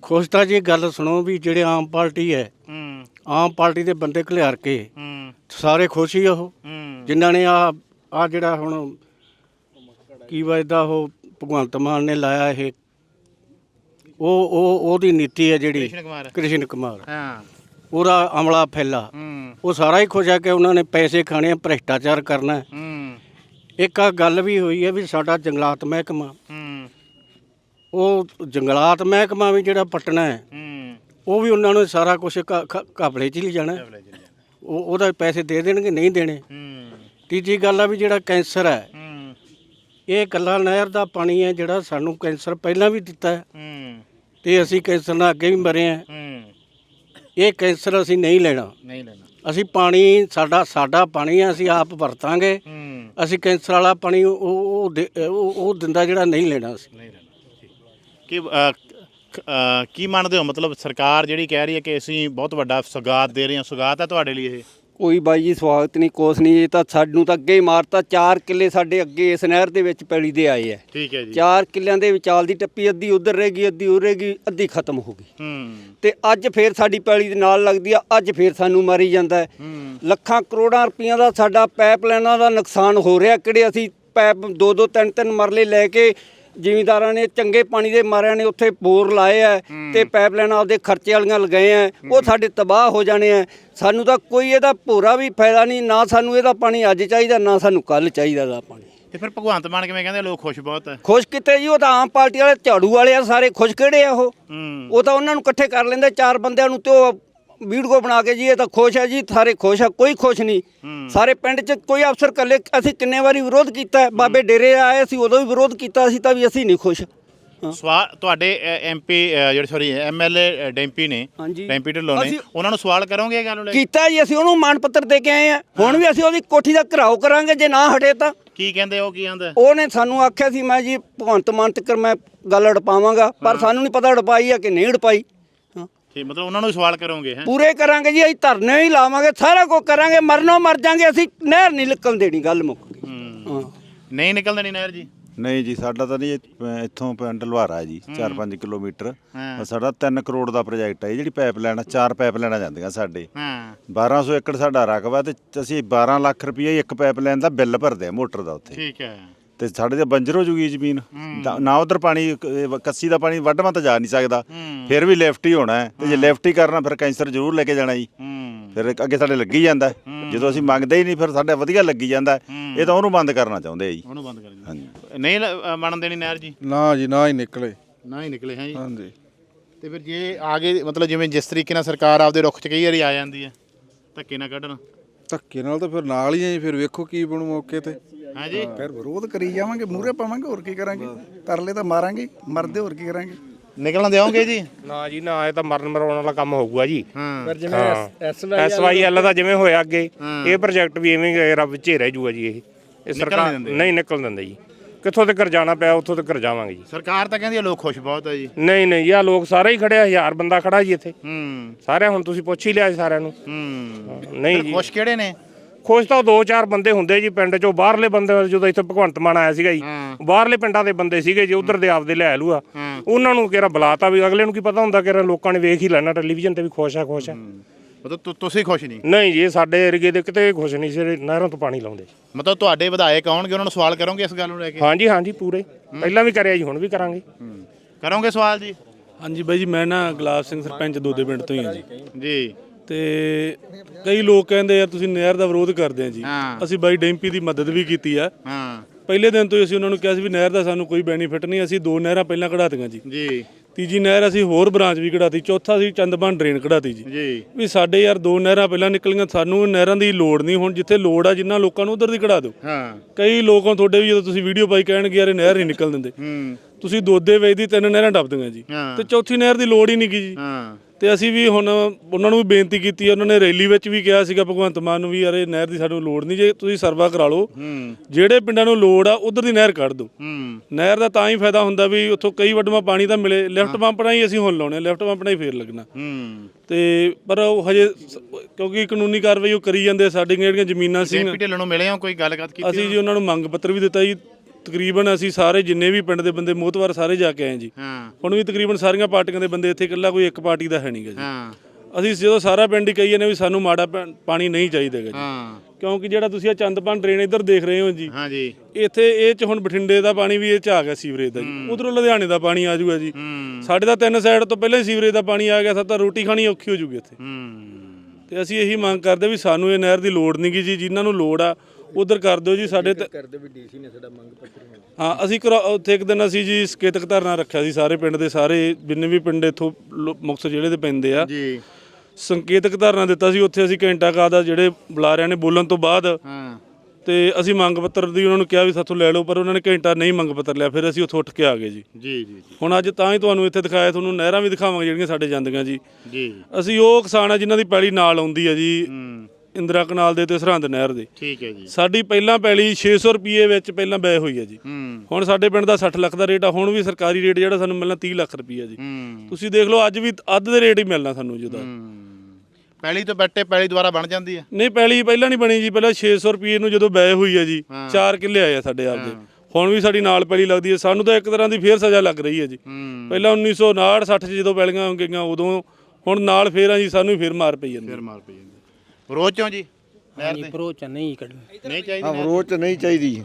ਖੁਸ਼ ਤਾਂ ਜੀ ਗੱਲ ਸੁਣੋ ਵੀ ਜਿਹੜੇ ਆਮ ਪਾਰਟੀ ਹੈ ਹੂੰ। ਆਮ ਪਾਰਟੀ ਦੇ ਬੰਦੇ ਘਲਿਆਰ ਕੇ ਹੂੰ। ਸਾਰੇ ਖੁਸ਼ ਹੀ ਆ ਉਹ। ਹੂੰ। ਜਿਨ੍ਹਾਂ ਨੇ ਆ ਆ ਜਿਹੜਾ ਹੁਣ ਕੀ ਵਜਦਾ ਉਹ ਭਗਵੰਤ ਮਾਨ ਨੇ ਲਾਇਆ ਇਹ। ਉਹ ਉਹ ਉਹਦੀ ਨੀਤੀ ਹੈ ਜਿਹੜੀ ਕ੍ਰਿਸ਼ਨ ਕੁਮਾਰ। ਕ੍ਰਿਸ਼ਨ ਕੁਮਾਰ। ਹਾਂ। ਉਹਦਾ ਅਮਲਾ ਫੈਲਾ। ਹੂੰ। ਉਹ ਸਾਰਾ ਹੀ ਖੁਸ਼ ਹੈ ਕਿ ਉਹਨਾਂ ਨੇ ਪੈਸੇ ਖਾਣੇ ਆ ਭ੍ਰਿਸ਼ਟਾਚਾਰ ਕਰਨਾ। ਹੈ। ਹੂੰ ਇੱਕ ਆ ਗੱਲ ਵੀ ਹੋਈ ਹੈ ਵੀ ਸਾਡਾ ਜੰਗਲਾਤ ਮਹਿਕਮਾ ਹੂੰ। ਉਹ ਜੰਗਲਾਤ ਮਹਿਕਮਾ ਵੀ ਜਿਹੜਾ ਪਟਣਾ ਹੈ ਹੂੰ। ਉਹ ਵੀ ਉਹਨਾਂ ਨੂੰ ਸਾਰਾ ਕੁਝ ਘਪਲੇ 'ਚ ਹੀ ਜਾਣਾ। ਹੈ। ਉਹ ਉਹਦਾ ਪੈਸੇ ਦੇ ਦੇਣਗੇ ਨਹੀਂ ਦੇਣੇ। ਹੂੰ। ਤੀਜੀ ਗੱਲ ਆ ਵੀ ਜਿਹੜਾ ਕੈਂਸਰ ਹੈ ਹੂੰ। ਇਹ ਕੱਲਾ ਨਹਿਰ ਦਾ ਪਾਣੀ ਹੈ ਜਿਹੜਾ ਸਾਨੂੰ ਕੈਂਸਰ ਪਹਿਲਾਂ ਵੀ ਦਿੱਤਾ ਹੈ। ਹੂੰ। ਤੇ ਅਸੀਂ ਕੈਂਸਰ ਨਾਲ ਅੱਗੇ ਵੀ ਮਰੇ ਹਾਂ। ਹੂੰ। ਇਹ ਕੈਂਸਰ ਅਸੀਂ ਨਹੀਂ ਲੈਣਾ। ਨਹੀਂ ਲੈਣਾ। ਅਸੀਂ ਪਾਣੀ ਸਾਡਾ ਸਾਡਾ ਪਾਣੀ ਹੈ ਅਸੀਂ ਆਪ ਵਰਤਾਂਗੇ। ਹੂੰ। ਅਸੀਂ ਕੈਂਸਰ ਵਾਲਾ ਪਾਣੀ ਉਹ ਉਹ ਦੇ- ਉਹ ਉਹ ਦਿੰਦਾ ਜਿਹੜਾ ਨਹੀਂ ਲੈਣਾ ਅਸੀਂ। ਨਹੀਂ ਕੀ ਅ, ਕ- ਅ, ਕੀ ਮੰਨਦੇ ਹੋ? ਮਤਲਬ ਸਰਕਾਰ ਜਿਹੜੀ ਕਹਿ ਰਹੀ ਹੈ ਕਿ ਅਸੀਂ ਬਹੁਤ ਵੱਡਾ ਸੁਗਾਤ ਦੇ ਰਹੇ ਹਾਂ। ਸੁਗਾਤ ਹੈ ਤੁਹਾਡੇ ਲਈ ਇਹ? ਕੋਈ ਬਾਈ ਜੀ ਸਵਾਗਤ ਨਹੀਂ ਕੋਸ ਨਹੀਂ। ਇਹ ਤਾਂ ਸਾਨੂੰ ਤਾਂ ਅੱਗੇ ਹੀ ਮਾਰਤਾ। 4 ਕਿੱਲੇ ਸਾਡੇ ਅੱਗੇ ਇਸ ਨਹਿਰ ਦੇ ਵਿੱਚ ਪੈਲੀ ਦੇ ਆਏ ਆ ਠੀਕ ਹੈ ਜੀ। 4 ਕਿੱਲਿਆਂ ਦੇ ਵਿਚਾਲ ਦੀ ਟੱਪੀ ਅੱਧੀ ਉਧਰ ਰਹਿ ਗਈ ਅੱਧੀ ਉਰ ਗਈ ਅੱਧੀ ਖਤਮ ਹੋ ਗਈ। ਹੂੰ। ਤੇ ਅੱਜ ਫੇਰ ਸਾਡੀ ਪੈਲੀ ਦੇ ਨਾਲ ਲੱਗਦੀ ਆ। ਅੱਜ ਫੇਰ ਸਾਨੂੰ ਮਾਰੀ ਜਾਂਦਾ ਹੈ। ਲੱਖਾਂ ਕਰੋੜਾਂ ਰੁਪਈਆਂ ਦਾ ਸਾਡਾ ਪਾਈਪਲਾਈਨਾਂ ਦਾ ਨੁਕਸਾਨ ਹੋ ਰਿਹਾ। ਕਿਹੜੇ ਅਸੀਂ ਪੈਪ ਦੋ ਦੋ ਤਿੰਨ ਤਿੰਨ ਮਰਲੇ ਲੈ ਕੇ ਜ਼ਿਮੀਂਦਾਰਾਂ ਨੇ ਚੰਗੇ ਪਾਣੀ ਦੇ ਮਾਰਿਆਂ ਨੇ ਉੱਥੇ ਬੋਰ ਲਾਏ ਆ ਤੇ ਪਾਈਪਲਾਈਨਾਂ ਆਪਦੇ ਖਰਚੇ ਵਾਲੀਆਂ ਲਗਾਏ ਆ। ਉਹ ਸਾਡੇ ਤਬਾਹ ਹੋ ਜਾਣੇ ਆ। ਸਾਨੂੰ ਤਾਂ ਕੋਈ ਇਹਦਾ ਭੋਰਾ ਵੀ ਫਾਇਦਾ ਨਹੀਂ ਨਾ ਸਾਨੂੰ ਇਹਦਾ ਪਾਣੀ ਅੱਜ ਚਾਹੀਦਾ ਨਾ ਸਾਨੂੰ ਕੱਲ ਚਾਹੀਦਾ ਦਾ ਪਾਣੀ। ਤੇ ਫਿਰ ਭਗਵੰਤ ਮਾਨ ਕਿਵੇਂ ਕਹਿੰਦੇ ਲੋਕ ਖੁਸ਼ ਬਹੁਤ ਹੈ ਖੁਸ਼ ਕਿਤੇ ਜੀ ਉਹ ਤਾਂ ਆਮ ਪਾਰਟੀ ਵਾਲੇ ਝਾੜੂ ਵਾਲੇ ਆ ਸਾਰੇ ਖੁਸ਼ ਕਿਹੜੇ ਆ ਉਹ? ਉਹ ਤਾਂ ਉਹਨਾਂ ਨੂੰ ਇਕੱਠੇ ਕਰ ਲੈਂਦੇ ਚਾਰ ਬੰਦਿਆਂ ਨੂੰ ਤੇ ਉਹ ਵੀਡੀਓ ਬਣਾ ਕੇ ਜੀ ਇਹ ਤਾਂ ਖੁਸ਼ ਹੈ ਜੀ ਸਾਰੇ ਖੁਸ਼ ਆ ਕੋਈ ਖੁਸ਼ ਨਹੀਂ। ਸਾਰੇ ਪਿੰਡ 'ਚ ਕੋਈ ਅਫਸਰ ਕੱਲੇ ਅਸੀਂ ਕਿੰਨੇ ਵਾਰੀ ਵਿਰੋਧ ਕੀਤਾ ਹੈ। ਬਾਬੇ ਡੇਰੇ ਆਏ ਸੀ ਉਦੋਂ ਵੀ ਵਿਰੋਧ ਕੀਤਾ ਸੀ ਤਾਂ ਵੀ ਅਸੀਂ ਨਹੀਂ ਖੁਸ਼। ਸਵਾਲ ਤੁਹਾਡੇ ਐਮਪੀ ਜਿਹੜੇ ਸੌਰੀ ਐਮਐਲਏ ਡੈਂਪੀ ਨੇ। ਡੈਂਪੀ ਢਿੱਲੋਂ ਨੇ ਅਸੀਂ- ਉਹਨਾਂ ਨੂੰ ਸਵਾਲ ਕਰੋਗੇ ਇਹ ਗੱਲ ਨੂੰ ਲੈ ਕੀਤਾ ਜੀ ਅਸੀਂ ਉਹਨੂੰ ਮਾਨ ਪੱਤਰ ਦੇ ਕੇ ਆਏ ਆ। ਹੁਣ ਵੀ ਅਸੀਂ ਉਹਦੀ ਕੋਠੀ ਦਾ ਘਰਾਓ ਕਰਾਂਗੇ ਜੇ ਨਾ ਹਟੇ ਤਾਂ। ਕੀ ਕਹਿੰਦੇ ਉਹ ਕੀ ਆਂਦਾ? ਉਹਨੇ ਸਾਨੂੰ ਆਖਿਆ ਸੀ ਮੈਂ ਜੀ ਭਗਵੰਤ ਮਾਨ ਤੱਕ ਮੈਂ ਗੱਲ ਅੜਪਾਵਾਂਗਾ ਪਰ ਸਾਨੂੰ ਨਹੀਂ ਪਤਾ ਅੜਪਾਈ ਆ ਕਿ ਨਹੀਂ ਅੜਪਾਈ ਠੀਕ ਮਤਲਬ ਉਹਨਾਂ ਨੂੰ ਸਵਾਲ ਕਰੋਗੇ ਹੈ? ਪੂਰੇ ਕਰਾਂਗੇ ਜੀ ਅਸੀਂ ਧਰਨੇ ਹੀ ਲਾਵਾਂਗੇ ਸਾਰਾ ਕੁਝ ਕਰਾਂਗੇ ਮਰਨੋਂ ਮਰ ਜਾਾਂਗੇ ਅਸੀਂ ਨਹਿਰ ਨਹੀਂ ਨਿਕਲਣ ਦੇਣੀ ਗੱਲ ਮੁੱਕ ਗਈ। ਹਾਂ। ਨਹੀਂ ਨਿਕਲਦੇ ਨਹੀਂ ਨਹਿਰ ਜੀ? ਨਹੀਂ ਜੀ ਸਾਡਾ ਤਾਂ ਨਹੀਂ ਇਹ- ਇੱਥੋਂ ਪਿੰਡ ਲੁਹਾਰਾ ਜੀ 4-5 ਕਿਲੋਮੀਟਰ। ਹਾਂ। ਸਾਡਾ 3 ਕਰੋੜ ਦਾ ਪ੍ਰੋਜੈਕਟ ਹੈ ਇਹ ਜਿਹੜੀ ਪਾਈਪਲਾਈਨ ਚਾਰ ਪਾਈਪਲਾਈਨਾਂ ਜਾਂਦੀਆਂ ਸਾਡੇ। ਹਾਂ। 1200 ਏਕੜ ਸਾਡਾ ਰਕਬਾ ਤੇ ਅਸੀਂ 12 ਲੱਖ ਰੁਪਏ ਇੱਕ ਪਾਈਪਲਾਈਨ ਦਾ ਬਿੱਲ ਭਰਦੇ ਆ ਮੋਟਰ ਦਾ ਉੱਥੇ। ਠੀਕ ਹੈ। ਤੇ ਸਾਡੇ ਤੇ ਬੰਜਰ ਹੋ ਜੂਗੀ ਜ਼ਮੀਨ। ਤਾਂ ਨਾ ਉਧਰ ਪਾਣੀ ਕੱਸੀ ਦਾ ਪਾਣੀ ਵੱਢਵਾਂ ਤਾਂ ਜਾ ਨਹੀਂ ਸਕਦਾ। ਫਿਰ ਵੀ ਲੈਫਟ ਹੀ ਹੋਣਾ ਹੈ। ਤੇ ਜੇ ਲੈਫਟ ਹੀ ਕਰਨਾ ਫਿਰ ਕੈਂਸਰ ਜ਼ਰੂਰ ਲੈ ਕੇ ਜਾਣਾ ਜੀ। ਹੂੰ। ਫਿਰ ਅੱਗੇ ਸਾਡੇ ਲੱਗੀ ਜਾਂਦਾ ਹੈ। ਜਦੋਂ ਅਸੀਂ ਮੰਗਦੇ ਹੀ ਨਹੀਂ ਫਿਰ ਸਾਡੇ ਵਧੀਆ ਲੱਗੀ ਜਾਂਦਾ ਹੈ। ਇਹ ਤਾਂ ਉਹਨੂੰ ਬੰਦ ਕਰਨਾ ਚਾਹੁੰਦੇ ਆ ਜੀ। ਉਹਨੂੰ ਬੰਦ ਕਰ ਨਹੀਂ ਲ- ਅ, ਦੇਣੀ ਨਹਿਰ ਜੀ। ਨਾ ਜੀ ਨਾ ਹੀ ਨਿਕਲੇ। ਨਾ ਹੀ ਨਿਕਲੇ ਹੈ ਜੀ। ਹਾਂਜੀ। ਤੇ ਫਿਰ ਜੇ ਆਗੇ ਮਤਲਬ ਜਿਵੇਂ ਜਿਸ ਤਰੀਕੇ ਨਾਲ ਸਰਕਾਰ ਆਪਦੇ ਰੁੱਖ 'ਚ ਕਈ ਵਾਰੀ ਆ ਜਾਂਦੀ ਹੈ ਧੱਕੇ ਨਾ ਕੱਢਣ। ਧੱਕੇ ਨਾਲ ਤਾਂ ਫਿਰ ਨਾਲ ਹੀ ਆ ਜੀ ਫਿਰ ਵੇਖੋ ਕੀ ਬਣੂ ਮੌਕੇ ਤੇ। ਹੈ। ਜੀ ਫਿਰ ਵਿਰੋਧ ਕਰੀ ਜਾਵਾਂਗੇ ਮੂਹਰੇ ਪਾਵਾਂਗੇ ਹੋਰ ਕੀ ਕਰਾਂਗੇ? ਤਰਲੇ ਤਾਂ ਮਾਰਾਂਗੇ ਮਰਦੇ ਹੋਰ ਕੀ ਕਰਾਂਗੇ? ਨਿਕਲਣ ਦਿਓਗੇ ਜੀ? ਨਾ ਜੀ ਨਾ ਇਹ ਤਾਂ ਮਰਨ ਮਰਾਉਣ ਵਾਲਾ ਕੰਮ ਹੋਊਗਾ ਜੀ। ਪਰ ਜਿਵੇਂ ਐਸਵਾਈਐਲ ਦਾ ਜਿਵੇਂ ਹੋਇਆ ਅੱਗੇ ਇਹ ਪ੍ਰੋਜੈਕਟ ਵੀ ਐਵੇਂ ਹੀ ਰੱਬ ਚ ਰਹਿ ਜੂਗਾ ਜੀ ਇਹ। ਇਹ ਸਰਕਾਰ। ਨਹੀਂ ਨਿਕਲ ਦਿੰਦੇ ਜੀ। ਕਿੱਥੋਂ ਤੱਕ ਜਾਣਾ ਪਿਆ ਉੱਥੋਂ ਤੱਕ ਜਾਵਾਂਗੇ ਜੀ। ਸਰਕਾਰ ਤਾਂ ਕਹਿੰਦੀ ਹੈ ਲੋਕ ਖੁਸ਼ ਬਹੁਤ ਹੈ ਜੀ। ਨਹੀਂ ਨਹੀਂ ਯਾ ਲੋਕ ਸਾਰੇ ਹੀ ਖੜੇ ਆ ਹਜ਼ਾਰ ਬੰਦਾ ਖੜਾ ਜੀ ਇੱਥੇ। ਹੂੰ। ਸਾਰਿਆਂ ਹੁਣ ਤੁਸੀਂ ਪੁੱਛ ਹੀ ਲਿਆ ਜੀ ਸਾਰਿਆਂ ਨੂੰ। ਹੂੰ। ਨਹੀਂ ਜੀ। ਖੁਸ਼ ਕਿਹੜੇ ਨੇ? ਖੁਸ਼ ਤਾਂ ਦੋ ਚਾਰ ਬੰਦੇ ਹੁੰਦੇ ਜੀ ਪਿੰਡ ਚੋਂ ਬਾਹਰਲੇ ਬੰਦੇ ਜਦੋਂ ਇੱਥੇ ਭਗਵੰਤ ਮਾਨ ਆਇਆ ਸੀਗਾ ਜੀ ਬਾਹਰਲੇ ਪਿੰਡਾਂ ਦੇ ਬੰਦੇ ਸੀਗੇ ਜੀ ਉਧਰ ਦੇ ਆਪਦੇ ਲੈ ਲੂਆ ਉਹਨਾਂ ਨੂੰ ਕਿਹੜਾ ਬੁਲਾਤਾ ਵੀ ਅਗਲੇ ਨੂੰ ਕੀ ਪਤਾ ਹੁੰਦਾ ਕਿ ਲੋਕਾਂ ਨੇ ਵੇਖ ਹੀ ਲੈਣਾ ਟੈਲੀਵਿਜ਼ਨ ਤੇ ਵੀ ਖੁਸ਼ ਆ ਖੁਸ਼ ਆ। ਮਤਲਬ ਤੁਸੀਂ ਖੁਸ਼ ਨਹੀਂ? ਨਹੀਂ ਜੀ ਸਾਡੇ ਏਰੀਏ ਦੇ ਕਿਤੇ ਖੁਸ਼ ਨਹੀਂ ਸੀ ਨਹਿਰਾਂ ਤੋਂ ਪਾਣੀ ਲਾਉਂਦੇ ਮਤਲਬ ਤੁਹਾਡੇ ਵਿਧਾਇਕ ਆਉਣਗੇ ਉਹਨਾਂ ਨੂੰ ਸਵਾਲ ਕਰੋਗੇ ਇਸ ਗੱਲ ਨੂੰ ਲੈ ਕੇ? ਹਾਂਜੀ ਹਾਂਜੀ ਪੂਰੇ। ਪਹਿਲਾਂ ਵੀ ਕਰਿਆ ਜੀ ਹੁਣ ਵੀ ਕਰਾਂਗੇ। ਕਰੋਗੇ ਸਵਾਲ ਜੀ? ਹਾਂਜੀ ਬਾਈ ਜੀ ਮੈਂ ਨਾ ਗੁਲਾਬ ਸਿੰਘ ਸਰਪੰਚ ਦੋਦੇ ਪਿੰਡ ਤੋਂ ਹੀ ਹਾਂ ਜੀ। ਜੀ। ਤੇ ਕਈ ਲੋਕ ਕਹਿੰਦੇ ਆ ਤੁਸੀਂ ਨਹਿਰ ਦਾ ਵਿਰੋਧ ਕਰਦੇ ਆ ਜੀ। ਹਾਂ। ਅਸੀਂ ਬਾਈ ਡੈਂਪੀ ਦੀ ਮਦਦ ਵੀ ਕੀਤੀ ਆ। ਹਾਂ। ਪਹਿਲੇ ਦਿਨ ਤੋਂ ਹੀ ਅਸੀਂ ਉਹਨਾਂ ਨੂੰ ਕਿਹਾ ਸੀ ਵੀ ਨਹਿਰ ਦਾ ਸਾਨੂੰ ਕੋਈ ਬੈਨੀਫਿਟ ਨਹੀਂ ਅਸੀਂ ਦੋ ਨਹਿਰਾਂ ਪਹਿਲਾਂ ਕਢਾਤੀਆਂ ਜੀ। ਜੀ। ਤੀਜੀ ਨਹਿਰ ਅਸੀਂ ਹੋਰ ਬ੍ਰਾਂਚ ਵੀ ਕਢਾਤੀ ਚੌਥਾ ਅਸੀਂ ਚੰਦਬਾਨ ਡਰੇਨ ਕਢਾਤੀ ਜੀ। ਜੀ। ਵੀ ਸਾਡੇ ਯਾਰ ਦੋ ਨਹਿਰਾਂ ਪਹਿਲਾਂ ਨਿਕਲੀਆਂ ਸਾਨੂੰ ਨਹਿਰਾਂ ਦੀ ਲੋੜ ਨਹੀਂ ਹੁਣ ਜਿੱਥੇ ਲੋੜ ਆ ਜਿੰਨਾ ਲੋਕਾਂ ਨੂੰ ਉਧਰ ਦੀ ਕਢਾ ਦਿਓ। ਹਾਂ। ਕਈ ਲੋਕਾਂ ਤੁਹਾਡੇ ਵੀ ਜਦੋਂ ਤੁਸੀਂ ਵੀਡੀਓ ਪਾਈ ਕਹਿਣਗੇ ਯਾਰ ਇਹ ਨਹਿਰ ਨਹੀਂ ਨਿਕਲ ਦਿੰਦੇ। ਹੂੰ। ਤੁਸੀਂ ਦੋਦੇ ਵੇਚ ਦੀ ਤਿੰਨ ਨਹਿਰਾਂ ਡੱਬਦੀਆਂ ਜੀ। ਹਾਂ। ਤੇ ਚੌਥੀ ਨਹਿਰ ਦੀ ਲੋੜ ਹੀ ਨਹੀਂ ਗੀ ਜੀ। ਹਾਂ। ਤੇ ਅਸੀਂ ਵੀ ਹੁਣ ਉਹਨਾਂ ਨੂੰ ਵੀ ਬੇਨਤੀ ਕੀਤੀ ਹੈ ਉਹਨਾਂ ਨੇ ਰੈਲੀ ਵਿੱਚ ਵੀ ਕਿਹਾ ਸੀਗਾ ਭਗਵੰਤ ਮਾਨ ਨੂੰ ਵੀ ਯਾਰ ਇਹ ਨਹਿਰ ਦੀ ਸਾਨੂੰ ਲੋੜ ਨਹੀਂ ਜੇ ਤੁਸੀਂ ਸਰਵਾ ਕਰਾ ਲਓ ਹੂੰ। ਜਿਹੜੇ ਪਿੰਡਾਂ ਨੂੰ ਲੋੜ ਆ ਉਧਰ ਦੀ ਨਹਿਰ ਕੱਢ ਦਿਓ। ਹੂੰ। ਨਹਿਰ ਦਾ ਤਾਂ ਹੀ ਫਾਇਦਾ ਹੁੰਦਾ ਵੀ ਉੱਥੋਂ ਕਈ ਵੱਡਮਾ ਪਾਣੀ ਤਾਂ ਮਿਲੇ ਲੈਫਟ ਪੰਪ ਨਾਲ ਹੀ ਅਸੀਂ ਹੁਣ ਲਾਉਣੇ ਲੈਫਟ ਪੰਪ ਨਾਲ ਹੀ ਫੇਰ ਲੱਗਣਾ। ਹੂੰ। ਤੇ ਪਰ ਉਹ ਹਜੇ ਸ- ਕਿਉਂਕਿ ਕਾਨੂੰਨੀ ਕਾਰਵਾਈ ਉਹ ਕਰੀ ਜਾਂਦੇ ਸਾਡੀਆਂ ਜਿਹੜੀਆਂ ਜ਼ਮੀਨਾਂ ਸੀ ਡੈਂਪੀ ਢਿੱਲੋਂ ਨੂੰ ਮਿਲੇ ਹੋ ਕੋਈ ਗੱਲਬਾਤ ਕੀਤੀ ਅਸੀਂ ਜੀ ਉਹਨਾਂ ਨੂੰ ਮੰਗ ਪੱਤਰ ਵੀ ਦਿੱਤਾ ਜੀ ਤਕਰੀਬਨ ਅਸੀਂ ਸਾਰੇ ਜਿੰਨੇ ਵੀ ਪਿੰਡ ਦੇ ਬੰਦੇ ਮੋਹਤਵਾਰ ਸਾਰੇ ਜਾ ਕੇ ਆਏ ਜੀ। ਹਾਂ। ਹੁਣ ਵੀ ਤਕਰੀਬਨ ਸਾਰੀਆਂ ਪਾਰਟੀਆਂ ਦੇ ਬੰਦੇ ਇੱਥੇ ਇਕੱਲਾ ਕੋਈ ਇੱਕ ਪਾਰਟੀ ਦਾ ਹੈ ਨਹੀਂਗਾ ਜੀ। ਹਾਂ। ਅਸੀਂ ਜਦੋਂ ਸਾਰਾ ਪਿੰਡ ਹੀ ਕਹੀਏ ਨੇ ਵੀ ਸਾਨੂੰ ਮਾੜਾ ਪਾ- ਪਾਣੀ ਨਹੀਂ ਚਾਹੀਦਾਗਾ ਜੀ। ਹਾਂ। ਕਿਉਂਕਿ ਜਿਹੜਾ ਤੁਸੀਂ ਆ ਚੰਦਪਾਨ ਡਰੇਨ ਇੱਧਰ ਦੇਖ ਰਹੇ ਹੋ ਜੀ। ਹਾਂ ਜੀ। ਇੱਥੇ ਇਹ ਚ ਹੁਣ ਬਠਿੰਡੇ ਦਾ ਪਾਣੀ ਵੀ ਇਹ ਚ ਆ ਗਿਆ ਸੀਵਰੇਜ ਦਾ ਜੀ। ਉਧਰੋਂ ਲੁਧਿਆਣੇ ਦਾ ਪਾਣੀ ਆ ਜਾਊਗਾ ਜੀ। ਹੂੰ। ਸਾਡੇ ਤਾਂ ਤਿੰਨ ਸਾਈਡ ਤੋਂ ਪਹਿਲਾਂ ਹੀ ਸੀਵਰੇਜ ਦਾ ਪਾਣੀ ਆ ਗਿਆ ਸਾਡਾ ਤਾਂ ਰੋਟੀ ਖਾਣੀ ਔਖੀ ਹੋ ਜੂਗੀ ਇੱਥੇ। ਹੂੰ। ਤੇ ਅਸੀਂ ਇਹੀ ਮੰਗ ਕਰਦੇ ਵੀ ਸਾਨੂੰ ਇਹ ਨਹਿਰ ਦੀ ਲੋੜ ਨਹੀਂਗੀ ਜੀ ਜਿਨ੍ਹਾਂ ਨੂੰ ਲੋੜ ਆ ਉਧਰ ਕਰ ਦਿਓ ਜੀ ਸਾਡੇ ਤੇ ਕਰਦੇ ਵੀ ਡੀਸੀ ਨੇ ਸਾਡਾ ਮੰਗ ਪੱਤਰ ਹਾਂ ਅਸੀਂ ਕਰਾ- ਉੱਥੇ ਇੱਕ ਦਿਨ ਅਸੀਂ ਜੀ ਸਕੇਤਕ ਧਰਨਾ ਰੱਖਿਆ ਸੀ ਸਾਰੇ ਪਿੰਡ ਦੇ ਸਾਰੇ ਜਿੰਨੇ ਵੀ ਪਿੰਡ ਇੱਥੋਂ ਲੋ- ਮੁਕਤਸਰ ਜ਼ਿਲ੍ਹੇ ਦੇ ਪੈਂਦੇ ਆ। ਜੀ। ਸੰਕੇਤਕ ਧਰਨਾ ਦਿੱਤਾ ਸੀ ਉੱਥੇ ਅਸੀਂ ਘੰਟਾ ਕਾਦਾ ਜਿਹੜੇ ਬੁਲਾਰਿਆਂ ਨੇ ਬੋਲਣ ਤੋਂ ਬਾਅਦ। ਹਾਂ। ਤੇ ਅਸੀਂ ਮੰਗ ਪੱਤਰ ਦੀ ਉਹਨਾਂ ਨੂੰ ਕਿਹਾ ਵੀ ਸਾਥੋਂ ਲੈ ਲਓ ਪਰ ਉਹਨਾਂ ਨੇ ਘੰਟਾ ਨਹੀਂ ਮੰਗ ਪੱਤਰ ਲਿਆ ਫਿਰ ਅਸੀਂ ਉੱਥੋਂ ਉੱਠ ਕੇ ਆ ਗਏ ਜੀ। ਜੀ ਜੀ ਜੀ। ਹੁਣ ਅੱਜ ਤਾਂ ਹੀ ਤੁਹਾਨੂੰ ਇੱਥੇ ਦਿਖਾਇਆ ਤੁਹਾਨੂੰ ਨਹਿਰਾਂ ਵੀ ਦਿਖਾਵਾਂਗੇ ਜਿਹੜੀਆਂ ਸਾਡੇ ਜਾਂਦੀਆਂ ਜੀ। ਜੀ। ਅਸੀਂ ਉਹ ਕਿਸਾਨ ਆ ਜਿਨ੍ਹਾਂ ਦੀ ਪੈਲੀ ਨਾਲ ਆਉਂਦੀ ਆ ਜੀ। ਹੂੰ। ਇੰਦਰਾ ਕਨਾਲ ਦੇ ਤੇ ਸਰਹੰਦ ਨਹਿਰ ਦੇ। ਠੀਕ ਹੈ ਜੀ। ਸਾਡੀ ਪਹਿਲਾਂ ਪੈਲੀ 600 ਰੁਪਏ ਵਿੱਚ ਪਹਿਲਾਂ ਬੈ ਹੋਈ ਹੈ ਜੀ। ਹੂੰ। ਹੁਣ ਸਾਡੇ ਪਿੰਡ ਦਾ 60 ਲੱਖ ਦਾ ਰੇਟ ਆ ਹੁਣ ਵੀ ਸਰਕਾਰੀ ਰੇਟ ਜਿਹੜਾ ਸਾਨੂੰ ਮਿਲਣਾ 30 ਲੱਖ ਰੁਪਏ ਜੀ। ਹੂੰ। ਤੁਸੀਂ ਦੇਖ ਲਓ ਅੱਜ ਵੀ ਅੱਧ ਦੇ ਰੇਟ ਹੀ ਮਿਲਣਾ ਸਾਨੂੰ ਜਿਹਦਾ ਹੂੰ। ਪਹਿਲੀ ਤੋਂ ਬੱਟੇ ਪਹਿਲੀ ਦੁਬਾਰਾ ਬਣ ਜਾਂਦੀ ਹੈ। ਨਹੀਂ ਪਹਿਲੀ ਪਹਿਲਾਂ ਨਹੀਂ ਬਣੀ ਜੀ ਪਹਿਲਾਂ 600 ਰੁਪਏ ਨੂੰ ਜਦੋਂ ਬੈ ਹੋਈ ਹੈ ਜੀ 4 ਕਿੱਲੇ ਆਏ ਆ ਸਾਡੇ ਆਪਦੇ ਹੁਣ ਵੀ ਸਾਡੀ ਨਾਲ ਪੈਲੀ ਲੱਗਦੀ ਹੈ ਸਾਨੂੰ ਤਾਂ ਇੱਕ ਤਰ੍ਹਾਂ ਦੀ ਫੇਰ ਸਜ਼ਾ ਲੱਗ ਰਹੀ ਹੈ ਜੀ। ਪਹਿਲਾਂ 1959 60 ਚ ਜਦੋਂ ਪੈਲੀਆਂ ਗਈਆਂ ਉਦੋਂ ਹੁਣ ਨਾਲ ਫੇਰ ਆ ਜੀ ਸਾਨੂੰ ਫੇਰ ਮਾਰ ਪਈ ਜਾਂਦੀ ਫਿਰ ਮਾਰ ਪਈ ਜਾਂਦੀ ਵਿਰੋਧ ਚੋਂ ਜੀ? ਨਹਿਰ ਦੇ ਪ੍ਰੋਚ ਨਹੀਂ ਕੱਢਣੀ। ਨਹੀਂ ਚਾਹੀਦੀ ਵਿਰੋਧ ਚ ਨਹੀਂ ਚਾਹੀਦੀ।